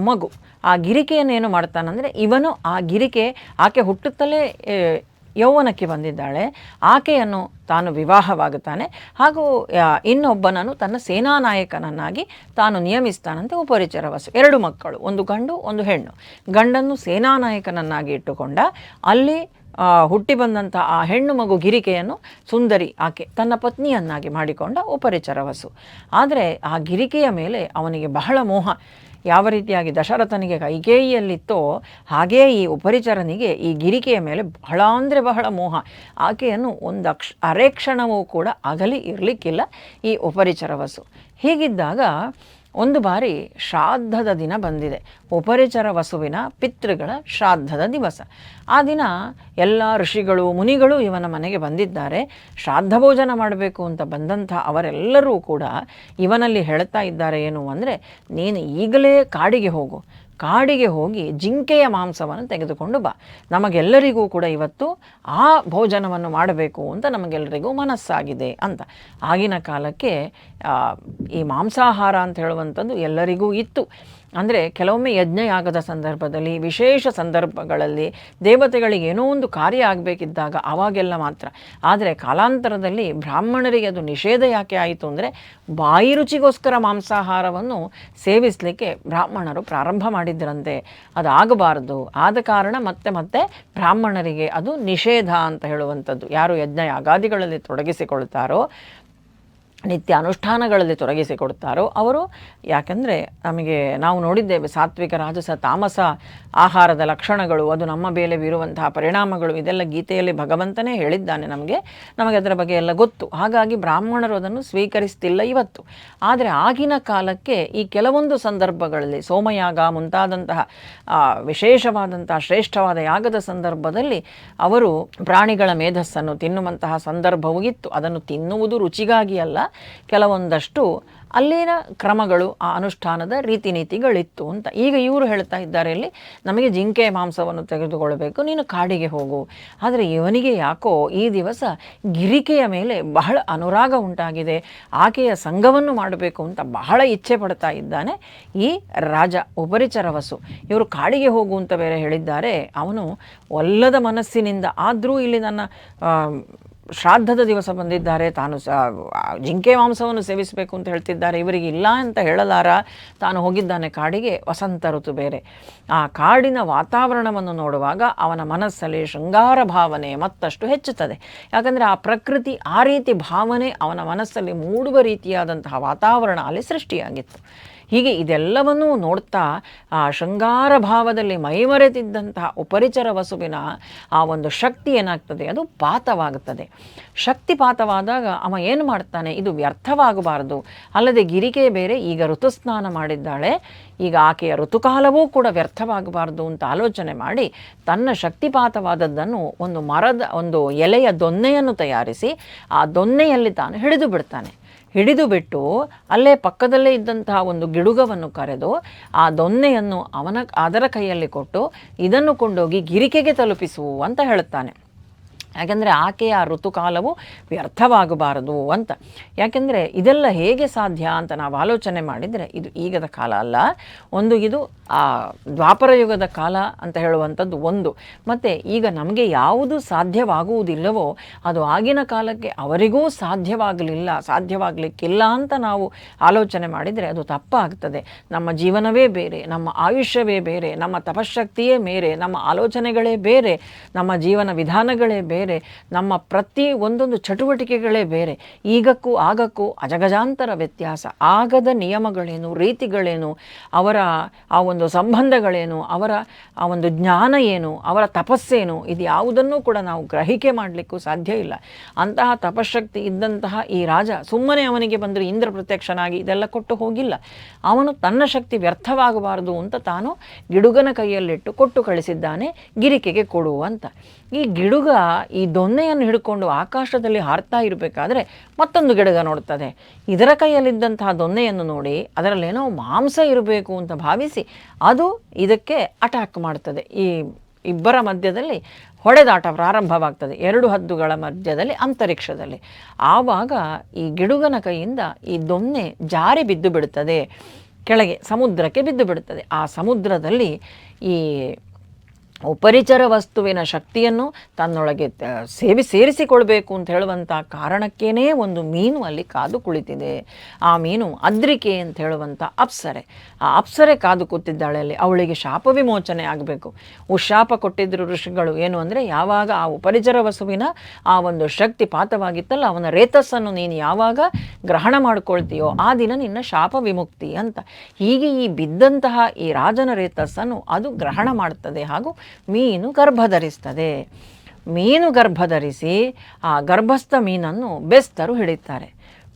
ಮಗು. ಆ ಗಿರಿಕೆಯನ್ನು ಏನು ಮಾಡ್ತಾನಂದರೆ ಇವನು ಆ ಗಿರಿಕೆ ಆಕೆ ಹುಟ್ಟುತ್ತಲೇ ಯೌವನಕ್ಕೆ ಬಂದಿದ್ದಾಳೆ. ಆಕೆಯನ್ನು ತಾನು ವಿವಾಹವಾಗುತ್ತಾನೆ. ಹಾಗೂ ಇನ್ನೊಬ್ಬನನ್ನು ತನ್ನ ಸೇನಾ ನಾಯಕನನ್ನಾಗಿ ತಾನು ನಿಯಮಿಸ್ತಾನಂತೆ ಉಪರಿಚರವಸು ಎರಡು ಮಕ್ಕಳು, ಒಂದು ಗಂಡು, ಒಂದು ಹೆಣ್ಣು. ಗಂಡನ್ನು ಸೇನಾ ನಾಯಕನನ್ನಾಗಿ ಇಟ್ಟುಕೊಂಡ, ಅಲ್ಲಿ ಹುಟ್ಟಿ ಬಂದಂಥ ಆ ಹೆಣ್ಣು ಮಗು ಗಿರಿಕೆಯನ್ನು ಸುಂದರಿ ಆಕೆ ತನ್ನ ಪತ್ನಿಯನ್ನಾಗಿ ಮಾಡಿಕೊಂಡ ಉಪರಿಚರವಸು ಆದರೆ ಆ ಗಿರಿಕೆಯ ಮೇಲೆ ಅವನಿಗೆ ಬಹಳ ಮೋಹ. ಯಾವ ರೀತಿಯಾಗಿ ದಶರಥನಿಗೆ ಕೈಕೇಯಿಯಲ್ಲಿತ್ತೋ ಹಾಗೇ ಈ ಉಪರಿಚರನಿಗೆ ಈ ಗಿರಿಕೆಯ ಮೇಲೆ ಬಹಳ ಅಂದರೆ ಬಹಳ ಮೋಹ. ಆಕೆಯನ್ನು ಒಂದು ಅಕ್ಷ ಅರೆಕ್ಷಣವೂ ಕೂಡ ಅಗಲಿ ಇರಲಿಕ್ಕಿಲ್ಲ ಈ ಉಪರಿಚರವಸು. ಹೀಗಿದ್ದಾಗ ಒಂದು ಬಾರಿ ಶ್ರಾದ್ದದ ದಿನ ಬಂದಿದೆ. ಉಪರಿಚರ ವಸುವಿನ ಪಿತೃಗಳ ಶ್ರಾದ್ದದ ದಿವಸ. ಆ ದಿನ ಎಲ್ಲ ಋಷಿಗಳು, ಮುನಿಗಳು ಇವನ ಮನೆಗೆ ಬಂದಿದ್ದಾರೆ. ಶ್ರಾದ್ದ ಭೋಜನ ಮಾಡಬೇಕು ಅಂತ ಬಂದಂಥ ಅವರೆಲ್ಲರೂ ಕೂಡ ಇವನಲ್ಲಿ ಹೇಳ್ತಾ ಇದ್ದಾರೆ ಏನು ಅಂದರೆ, ನೀನು ಈಗಲೇ ಕಾಡಿಗೆ ಹೋಗು. ಕಾಡಿಗೆ ಹೋಗಿ ಜಿಂಕೆಯ ಮಾಂಸವನ್ನು ತೆಗೆದುಕೊಂಡು ಬಾ. ನಮಗೆಲ್ಲರಿಗೂ ಕೂಡ ಇವತ್ತು ಆ ಭೋಜನವನ್ನು ಮಾಡಬೇಕು ಅಂತ ನಮಗೆಲ್ಲರಿಗೂ ಮನಸ್ಸಾಗಿದೆ ಅಂತ. ಆಗಿನ ಕಾಲಕ್ಕೆ ಈ ಮಾಂಸಾಹಾರ ಅಂತ ಹೇಳುವಂಥದ್ದು ಎಲ್ಲರಿಗೂ ಇತ್ತು. ಅಂದರೆ ಕೆಲವೊಮ್ಮೆ ಯಜ್ಞಯಾಗದ ಸಂದರ್ಭದಲ್ಲಿ, ವಿಶೇಷ ಸಂದರ್ಭಗಳಲ್ಲಿ ದೇವತೆಗಳಿಗೆ ಏನೋ ಒಂದು ಕಾರ್ಯ ಆಗಬೇಕಿದ್ದಾಗ ಆವಾಗೆಲ್ಲ ಮಾತ್ರ. ಆದರೆ ಕಾಲಾಂತರದಲ್ಲಿ ಬ್ರಾಹ್ಮಣರಿಗೆ ಅದು ನಿಷೇಧ ಯಾಕೆ ಆಯಿತು ಅಂದರೆ ಬಾಯಿ ರುಚಿಗೋಸ್ಕರ ಮಾಂಸಾಹಾರವನ್ನು ಸೇವಿಸಲಿಕ್ಕೆ ಬ್ರಾಹ್ಮಣರು ಪ್ರಾರಂಭ ಮಾಡಿದ್ರಂತೆ. ಅದು ಆಗಬಾರದು ಆದ ಕಾರಣ ಮತ್ತೆ ಮತ್ತೆ ಬ್ರಾಹ್ಮಣರಿಗೆ ಅದು ನಿಷೇಧ ಅಂತ ಹೇಳುವಂಥದ್ದು. ಯಾರು ಯಜ್ಞ ಯಾಗಾದಿಗಳಲ್ಲಿ ತೊಡಗಿಸಿಕೊಳ್ತಾರೋ ನಿತ್ಯ ಅನುಷ್ಠಾನಗಳಲ್ಲಿ ತೊಡಗಿಸಿಕೊಡ್ತಾರೋ ಅವರು, ಯಾಕಂದರೆ ನಮಗೆ ನಾವು ನೋಡಿದ್ದೇವೆ ಸಾತ್ವಿಕ, ರಾಜಸ, ತಾಮಸ, ಆಹಾರದ ಲಕ್ಷಣಗಳು, ಅದು ನಮ್ಮ ಮೇಲೆ ಬೀರುವಂತಹ ಪರಿಣಾಮಗಳು, ಇದೆಲ್ಲ ಗೀತೆಯಲ್ಲಿ ಭಗವಂತನೇ ಹೇಳಿದ್ದಾನೆ ನಮಗೆ. ನಮಗೆ ಅದರ ಬಗ್ಗೆ ಎಲ್ಲ ಗೊತ್ತು. ಹಾಗಾಗಿ ಬ್ರಾಹ್ಮಣರು ಅದನ್ನು ಸ್ವೀಕರಿಸ್ತಿಲ್ಲ ಇವತ್ತು. ಆದರೆ ಆಗಿನ ಕಾಲಕ್ಕೆ ಈ ಕೆಲವೊಂದು ಸಂದರ್ಭಗಳಲ್ಲಿ ಸೋಮಯಾಗ ಮುಂತಾದಂತಹ ವಿಶೇಷವಾದಂತಹ, ಶ್ರೇಷ್ಠವಾದ ಯಾಗದ ಸಂದರ್ಭದಲ್ಲಿ ಅವರು ಪ್ರಾಣಿಗಳ ಮೇಧಸ್ಸನ್ನು ತಿನ್ನುವಂತಹ ಸಂದರ್ಭವೂ ಇತ್ತು. ಅದನ್ನು ತಿನ್ನುವುದು ರುಚಿಗಾಗಿ ಅಲ್ಲ ಕೆಲವೊಂದಷ್ಟು ಅಲ್ಲಿನ ಕ್ರಮಗಳು ಆ ಅನುಷ್ಠಾನದ ರೀತಿ ನೀತಿಗಳಿತ್ತು ಅಂತ. ಈಗ ಇವರು ಹೇಳ್ತಾ ಇದ್ದಾರೆ ಇಲ್ಲಿ, ನಮಗೆ ಜಿಂಕೆ ಮಾಂಸವನ್ನು ತೆಗೆದುಕೊಳ್ಬೇಕು, ನೀನು ಕಾಡಿಗೆ ಹೋಗು. ಆದರೆ ಇವನಿಗೆ ಯಾಕೋ ಈ ದಿವಸ ಗಿರಿಕೆಯ ಮೇಲೆ ಬಹಳ ಅನುರಾಗ ಉಂಟಾಗಿದೆ. ಆಕೆಯ ಸಂಘವನ್ನು ಮಾಡಬೇಕು ಅಂತ ಬಹಳ ಇಚ್ಛೆ ಪಡ್ತಾ ಇದ್ದಾನೆ ಈ ರಾಜ ಉಪರಿಚರವಸು. ಇವರು ಕಾಡಿಗೆ ಹೋಗು ಅಂತ ಬೇರೆ ಹೇಳಿದ್ದಾರೆ. ಅವನು ಒಲ್ಲದ ಮನಸ್ಸಿನಿಂದ ಆದರೂ ಇಲ್ಲಿ ನನ್ನ ಶ್ರಾದ್ದದ ದಿವಸ ಬಂದಿದ್ದಾರೆ, ತಾನು ಸ, ಆ, ಜಿಂಕೆ ಮಾಂಸವನ್ನು ಸೇವಿಸಬೇಕು ಅಂತ ಹೇಳ್ತಿದ್ದಾರೆ, ಇವರಿಗೆ ಇಲ್ಲ ಅಂತ ಹೇಳಲಾರ, ತಾನು ಹೋಗಿದ್ದಾನೆ ಕಾಡಿಗೆ, ವಸಂತ ಋತು ಬೇರೆ. ಆ ಕಾಡಿನ ವಾತಾವರಣವನ್ನು ನೋಡುವಾಗ ಅವನ ಮನಸ್ಸಲ್ಲಿ ಶೃಂಗಾರ ಭಾವನೆ ಮತ್ತಷ್ಟು ಹೆಚ್ಚುತ್ತದೆ. ಯಾಕಂದರೆ ಆ ಪ್ರಕೃತಿ ಆ ರೀತಿ ಭಾವನೆ ಅವನ ಮನಸ್ಸಲ್ಲಿ ಮೂಡುವ ರೀತಿಯಾದಂತಹ ವಾತಾವರಣ ಅಲ್ಲಿ ಸೃಷ್ಟಿಯಾಗಿತ್ತು. ಹೀಗೆ ಇದೆಲ್ಲವನ್ನೂ ನೋಡ್ತಾ, ಆ ಶೃಂಗಾರ ಭಾವದಲ್ಲಿ ಮೈಮರೆತಿದ್ದಂತಹ ಉಪರಿಚರ ವಸುವಿನ ಆ ಒಂದು ಶಕ್ತಿ ಏನಾಗ್ತದೆ? ಅದು ಪಾತವಾಗುತ್ತದೆ. ಶಕ್ತಿ ಪಾತವಾದಾಗ ಅವ ಏನು ಮಾಡ್ತಾನೆ? ಇದು ವ್ಯರ್ಥವಾಗಬಾರದು. ಅಲ್ಲದೆ ಗಿರಿಕೆ ಬೇರೆ, ಈಗ ಋತುಸ್ನಾನ ಮಾಡಿದ್ದಾಳೆ. ಈಗ ಆಕೆಯ ಋತುಕಾಲವೂ ಕೂಡ ವ್ಯರ್ಥವಾಗಬಾರದು ಅಂತ ಆಲೋಚನೆ ಮಾಡಿ ತನ್ನ ಶಕ್ತಿಪಾತವಾದದ್ದನ್ನು ಒಂದು ಮರದ, ಒಂದು ಎಲೆಯ ದೊನ್ನೆಯನ್ನು ತಯಾರಿಸಿ ಆ ದೊನ್ನೆಯಲ್ಲಿ ತಾನು ಹಿಡಿದು ಬಿಡ್ತಾನೆ. ಹಿಡಿದು ಬಿಟ್ಟು ಅಲ್ಲೇ ಪಕ್ಕದಲ್ಲೇ ಇದ್ದಂತಹ ಒಂದು ಗಿಡುಗವನ್ನು ಕರೆದು ಆ ದೊನ್ನೆಯನ್ನು ಅವನ, ಅದರ ಕೈಯಲ್ಲಿ ಕೊಟ್ಟು ಇದನ್ನು ಕೊಂಡೋಗಿ ಗಿರಿಕೆಗೆ ತಲುಪಿಸುವು ಅಂತ ಹೇಳುತ್ತಾನೆ. ಯಾಕೆಂದರೆ ಆಕೆಯ ಆ ಋತುಕಾಲವು ವ್ಯರ್ಥವಾಗಬಾರದು ಅಂತ. ಯಾಕೆಂದರೆ ಇದೆಲ್ಲ ಹೇಗೆ ಸಾಧ್ಯ ಅಂತ ನಾವು ಆಲೋಚನೆ ಮಾಡಿದರೆ ಇದು ಈಗದ ಕಾಲ ಅಲ್ಲ. ಒಂದು ಇದು, ಆ, ದ್ವಾಪರ ಯುಗದ ಕಾಲ ಅಂತ ಹೇಳುವಂಥದ್ದು ಒಂದು. ಮತ್ತು ಈಗ ನಮಗೆ ಯಾವುದು ಸಾಧ್ಯವಾಗುವುದಿಲ್ಲವೋ ಅದು ಆಗಿನ ಕಾಲಕ್ಕೆ ಅವರಿಗೂ ಸಾಧ್ಯವಾಗಲಿಲ್ಲ, ಸಾಧ್ಯವಾಗಲಿಕ್ಕಿಲ್ಲ ಅಂತ ನಾವು ಆಲೋಚನೆ ಮಾಡಿದರೆ ಅದು ತಪ್ಪಾಗ್ತದೆ. ನಮ್ಮ ಜೀವನವೇ ಬೇರೆ, ನಮ್ಮ ಆಯುಷ್ಯವೇ ಬೇರೆ, ನಮ್ಮ ತಪಶಕ್ತಿಯೇ ಬೇರೆ, ನಮ್ಮ ಆಲೋಚನೆಗಳೇ ಬೇರೆ, ನಮ್ಮ ಜೀವನ ವಿಧಾನಗಳೇ ಬೇರೆ. ನಮ್ಮ ಪ್ರತಿ ಒಂದೊಂದು ಚಟುವಟಿಕೆಗಳೇ ಬೇರೆ. ಈಗಕ್ಕೂ ಆಗಕ್ಕೂ ಅಜಗಜಾಂತರ ವ್ಯತ್ಯಾಸ. ಆಗದ ನಿಯಮಗಳೇನು, ರೀತಿಗಳೇನು, ಅವರ ಆ ಒಂದು ಸಂಬಂಧಗಳೇನು, ಅವರ ಆ ಒಂದು ಜ್ಞಾನ ಏನು, ಅವರ ತಪಸ್ಸೇನು, ಇದು ಯಾವುದನ್ನೂ ಕೂಡ ನಾವು ಗ್ರಹಿಕೆ ಮಾಡಲಿಕ್ಕೂ ಸಾಧ್ಯ ಇಲ್ಲ. ಅಂತಹ ತಪಶಕ್ತಿ ಇದ್ದಂತಹ ಈ ರಾಜ ಸುಮ್ಮನೆ ಅವನಿಗೆ ಬಂದರೆ ಇಂದ್ರ ಪ್ರತ್ಯಕ್ಷನಾಗಿ ಇದೆಲ್ಲ ಕೊಟ್ಟು ಹೋಗಿಲ್ಲ. ಅವನು ತನ್ನ ಶಕ್ತಿ ವ್ಯರ್ಥವಾಗಬಾರದು ಅಂತ ತಾನು ಗಿಡುಗನ ಕೈಯಲ್ಲಿಟ್ಟು ಕೊಟ್ಟು ಕಳಿಸಿದ್ದಾನೆ, ಗಿರಿಕೆಗೆ ಕೊಡು ಅಂತ ಈ ಗಿಡುಗ ಈ ದೊನ್ನೆಯನ್ನು ಹಿಡ್ಕೊಂಡು ಆಕಾಶದಲ್ಲಿ ಹಾರ್ತಾ ಇರಬೇಕಾದ್ರೆ ಮತ್ತೊಂದು ಗಿಡಗ ನೋಡ್ತದೆ. ಇದರ ಕೈಯಲ್ಲಿದ್ದಂತಹ ದೊನ್ನೆಯನ್ನು ನೋಡಿ ಅದರಲ್ಲೇನೋ ಮಾಂಸ ಇರಬೇಕು ಅಂತ ಭಾವಿಸಿ ಅದು ಇದಕ್ಕೆ ಅಟ್ಯಾಕ್ ಮಾಡ್ತದೆ. ಈ ಇಬ್ಬರ ಮಧ್ಯದಲ್ಲಿ ಹೊಡೆದಾಟ ಪ್ರಾರಂಭವಾಗ್ತದೆ. ಎರಡು ಹದ್ದುಗಳ ಮಧ್ಯದಲ್ಲಿ ಅಂತರಿಕ್ಷದಲ್ಲಿ. ಆವಾಗ ಈ ಗಿಡುಗನ ಕೈಯಿಂದ ಈ ದೊನ್ನೆ ಜಾರಿ ಬಿದ್ದು ಬಿಡುತ್ತದೆ ಕೆಳಗೆ ಸಮುದ್ರಕ್ಕೆ ಬಿದ್ದು ಬಿಡುತ್ತದೆ ಆ ಸಮುದ್ರದಲ್ಲಿ ಈ ಉಪರಿಚರ ವಸ್ತುವಿನ ಶಕ್ತಿಯನ್ನು ತನ್ನೊಳಗೆ ಸೇವಿ, ಸೇರಿಸಿಕೊಳ್ಬೇಕು ಅಂತ ಹೇಳುವಂಥ ಕಾರಣಕ್ಕೇನೇ ಒಂದು ಮೀನು ಅಲ್ಲಿ ಕಾದು ಕುಳಿತಿದೆ. ಆ ಮೀನು ಅದ್ರಿಕೆ ಅಂತ ಹೇಳುವಂಥ ಅಪ್ಸರೆ. ಆ ಅಪ್ಸರೆ ಕಾದು ಕೂತಿದ್ದಾಳೆ ಅಲ್ಲಿ. ಅವಳಿಗೆ ಶಾಪ ವಿಮೋಚನೆ ಆಗಬೇಕು. ಉಶಾಪ ಕೊಟ್ಟಿದ್ದರು ಋಷಿಗಳು ಏನು ಅಂದರೆ, ಯಾವಾಗ ಆ ಉಪರಿಚರ ವಸುವಿನ ಆ ಒಂದು ಶಕ್ತಿ ಪಾತವಾಗಿತ್ತಲ್ಲ, ಅವನ ರೇತಸ್ಸನ್ನು ನೀನು ಯಾವಾಗ ಗ್ರಹಣ ಮಾಡ್ಕೊಳ್ತೀಯೋ, ಆ ದಿನ ನಿನ್ನ ಶಾಪ ವಿಮುಕ್ತಿ ಅಂತ. ಹೀಗೆ ಈ ಬಿದ್ದಂತಹ ಈ ರಾಜನ ರೇತಸ್ಸನ್ನು ಅದು ಗ್ರಹಣ ಮಾಡ್ತದೆ ಹಾಗೂ ಮೀನು ಗರ್ಭಧರಿಸ್ತದೆ. ಮೀನು ಗರ್ಭಧರಿಸಿ ಆ ಗರ್ಭಸ್ಥ ಮೀನನ್ನು ಬೆಸ್ತರು ಹಿಡಿತಾರೆ.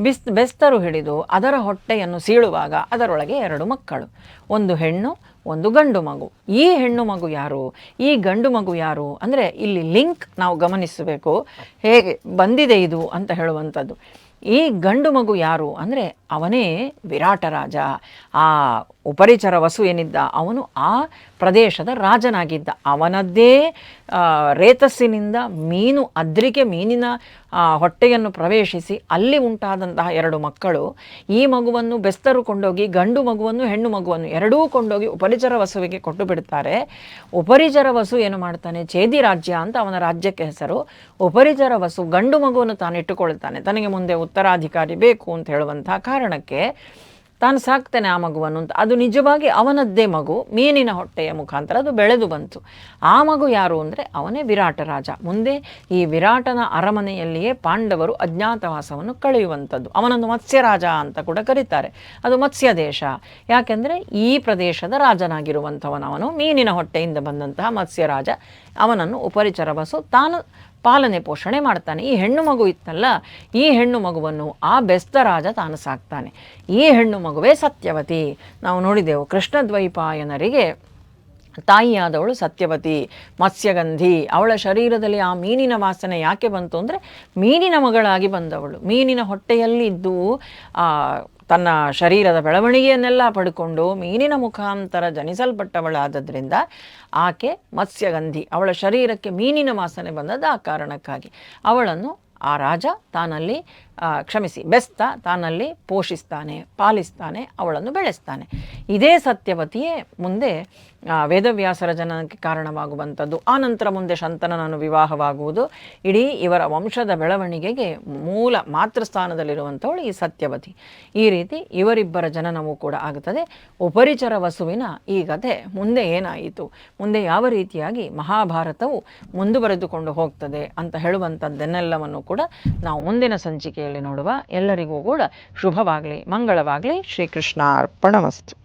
ಬಿಸ್, ಬೆಸ್ತರು ಹಿಡಿದು ಅದರ ಹೊಟ್ಟೆಯನ್ನು ಸೀಳುವಾಗ ಅದರೊಳಗೆ ಎರಡು ಮಕ್ಕಳು, ಒಂದು ಹೆಣ್ಣು, ಒಂದು ಗಂಡು ಮಗು. ಈ ಹೆಣ್ಣು ಮಗು ಯಾರು? ಈ ಗಂಡು ಮಗು ಯಾರು? ಅಂದರೆ ಇಲ್ಲಿ ಲಿಂಕ್ ನಾವು ಗಮನಿಸಬೇಕು. ಹೇಗೆ ಬಂದಿದೆ ಇದು ಅಂತ ಹೇಳುವಂಥದ್ದು. ಈ ಗಂಡು ಮಗು ಯಾರು? ಅಂದರೆ ಅವನೇ ವಿರಾಟರಾಜ ಆ ಉಪರಿಚರ ವಸು ಏನಿದ್ದ, ಅವನು ಆ ಪ್ರದೇಶದ ರಾಜನಾಗಿದ್ದ. ಅವನದ್ದೇ ರೇತಸ್ಸಿನಿಂದ ಮೀನು ಅದ್ರಿಕೆ ಮೀನಿನ ಹೊಟ್ಟೆಯನ್ನು ಪ್ರವೇಶಿಸಿ ಅಲ್ಲಿ ಉಂಟಾದಂತಹ ಎರಡು ಮಕ್ಕಳು, ಈ ಮಗುವನ್ನು ಬೆಸ್ತರು ಕೊಂಡೋಗಿ, ಗಂಡು ಮಗುವನ್ನು, ಹೆಣ್ಣು ಮಗುವನ್ನು ಎರಡೂ ಕೊಂಡೋಗಿ ಉಪರಿಚರ ವಸುವಿಗೆ ಕೊಟ್ಟು ಬಿಡ್ತಾರೆ. ಉಪರಿಚರ ವಸು ಏನು ಮಾಡ್ತಾನೆ, ಛೇದಿ ರಾಜ್ಯ ಅಂತ ಅವನ ರಾಜ್ಯಕ್ಕೆ ಹೆಸರು. ಉಪರಿಚರ ವಸು ಗಂಡು ಮಗುವನ್ನು ತಾನು ಇಟ್ಟುಕೊಳ್ತಾನೆ. ತನಗೆ ಮುಂದೆ ಉತ್ತರಾಧಿಕಾರಿ ಬೇಕು ಅಂತ ಹೇಳುವಂತಹ ಕಾರಣಕ್ಕೆ ತಾನು ಸಾಕ್ತಾನೆ ಆ ಮಗುವನ್ನು ಅಂತ. ಅದು ನಿಜವಾಗಿ ಅವನದ್ದೇ ಮಗು, ಮೀನಿನ ಹೊಟ್ಟೆಯ ಮುಖಾಂತರ ಅದು ಬೆಳೆದು ಬಂತು. ಆ ಮಗು ಯಾರು ಅಂದರೆ ಅವನೇ ವಿರಾಟ ರಾಜ. ಮುಂದೆ ಈ ವಿರಾಟನ ಅರಮನೆಯಲ್ಲಿಯೇ ಪಾಂಡವರು ಅಜ್ಞಾತವಾಸವನ್ನು ಕಳೆಯುವಂಥದ್ದು. ಅವನನ್ನು ಮತ್ಸ್ಯರಾಜ ಅಂತ ಕೂಡ ಕರೀತಾರೆ. ಅದು ಮತ್ಸ್ಯ ದೇಶ ಯಾಕೆಂದರೆ ಈ ಪ್ರದೇಶದ ರಾಜನಾಗಿರುವಂಥವನವನು ಮೀನಿನ ಹೊಟ್ಟೆಯಿಂದ ಬಂದಂತಹ ಮತ್ಸ್ಯರಾಜ. ಅವನನ್ನು ಉಪರಿಚರ ಬಸು ತಾನು ಪಾಲನೆ ಪೋಷಣೆ ಮಾಡ್ತಾನೆ. ಈ ಹೆಣ್ಣು ಮಗು ಇತ್ತಲ್ಲ, ಈ ಹೆಣ್ಣು ಮಗುವನ್ನು ಆ ಬೆಸ್ತ ರಾಜ ತಾನು ಸಾಕ್ತಾನೆ. ಈ ಹೆಣ್ಣು ಮಗುವೇ ಸತ್ಯವತಿ. ನಾವು ನೋಡಿದೆವು ಕೃಷ್ಣದ್ವೈಪಾಯನರಿಗೆ ತಾಯಿಯಾದವಳು ಸತ್ಯವತಿ. ಮತ್ಸ್ಯಗಂಧಿ, ಅವಳ ಶರೀರದಲ್ಲಿ ಆ ಮೀನಿನ ವಾಸನೆ ಯಾಕೆ ಬಂತು ಅಂದರೆ ಮೀನಿನ ಮಗಳಾಗಿ ಬಂದವಳು. ಮೀನಿನ ಹೊಟ್ಟೆಯಲ್ಲಿ ಇದ್ದು ತನ್ನ ಶರೀರದ ಬೆಳವಣಿಗೆಯನ್ನೆಲ್ಲ ಪಡ್ಕೊಂಡು ಮೀನಿನ ಮುಖಾಂತರ ಜನಿಸಲ್ಪಟ್ಟವಳಾದದ್ರಿಂದ ಆಕೆ ಮತ್ಸ್ಯಗಂಧಿ. ಅವಳ ಶರೀರಕ್ಕೆ ಮೀನಿನ ವಾಸನೆ ಬಂದದ್ದು ಆ ಕಾರಣಕ್ಕಾಗಿ. ಅವಳನ್ನು ಆ ರಾಜ ತಾನಲ್ಲಿ ಕ್ಷಮಿಸಿ, ಬೆಸ್ತ ತಾನಲ್ಲಿ ಪೋಷಿಸ್ತಾನೆ, ಪಾಲಿಸ್ತಾನೆ, ಅವಳನ್ನು ಬೆಳೆಸ್ತಾನೆ. ಇದೇ ಸತ್ಯವತಿಯೇ ಮುಂದೆ ವೇದವ್ಯಾಸರ ಜನನಕ್ಕೆ ಕಾರಣವಾಗುವಂಥದ್ದು. ಆ ನಂತರ ಮುಂದೆ ಶಂತನನನ್ನು ವಿವಾಹವಾಗುವುದು. ಇಡೀ ಇವರ ವಂಶದ ಬೆಳವಣಿಗೆಗೆ ಮೂಲ ಮಾತೃಸ್ಥಾನದಲ್ಲಿರುವಂಥವಳು ಈ ಸತ್ಯವತಿ. ಈ ರೀತಿ ಇವರಿಬ್ಬರ ಜನನವೂ ಕೂಡ ಆಗುತ್ತದೆ ಉಪರಿಚರ ವಸುವಿನ ಈ ಕಥೆ ಮುಂದೆ ಏನಾಯಿತು? ಮುಂದೆ ಯಾವ ರೀತಿಯಾಗಿ ಮಹಾಭಾರತವು ಮುಂದುವರೆದುಕೊಂಡು ಹೋಗ್ತದೆ ಅಂತ ಹೇಳುವಂಥದ್ದನ್ನೆಲ್ಲವನ್ನು ಕೂಡ ನಾವು ಮುಂದಿನ ಸಂಚಿಕೆಯಲ್ಲಿ ನೋಡುವ ಎಲ್ಲರಿಗೂ ಕೂಡ ಶುಭವಾಗಲಿ, ಮಂಗಳವಾಗಲಿ. ಶ್ರೀಕೃಷ್ಣ ಅರ್ಪಣಮಸ್ತು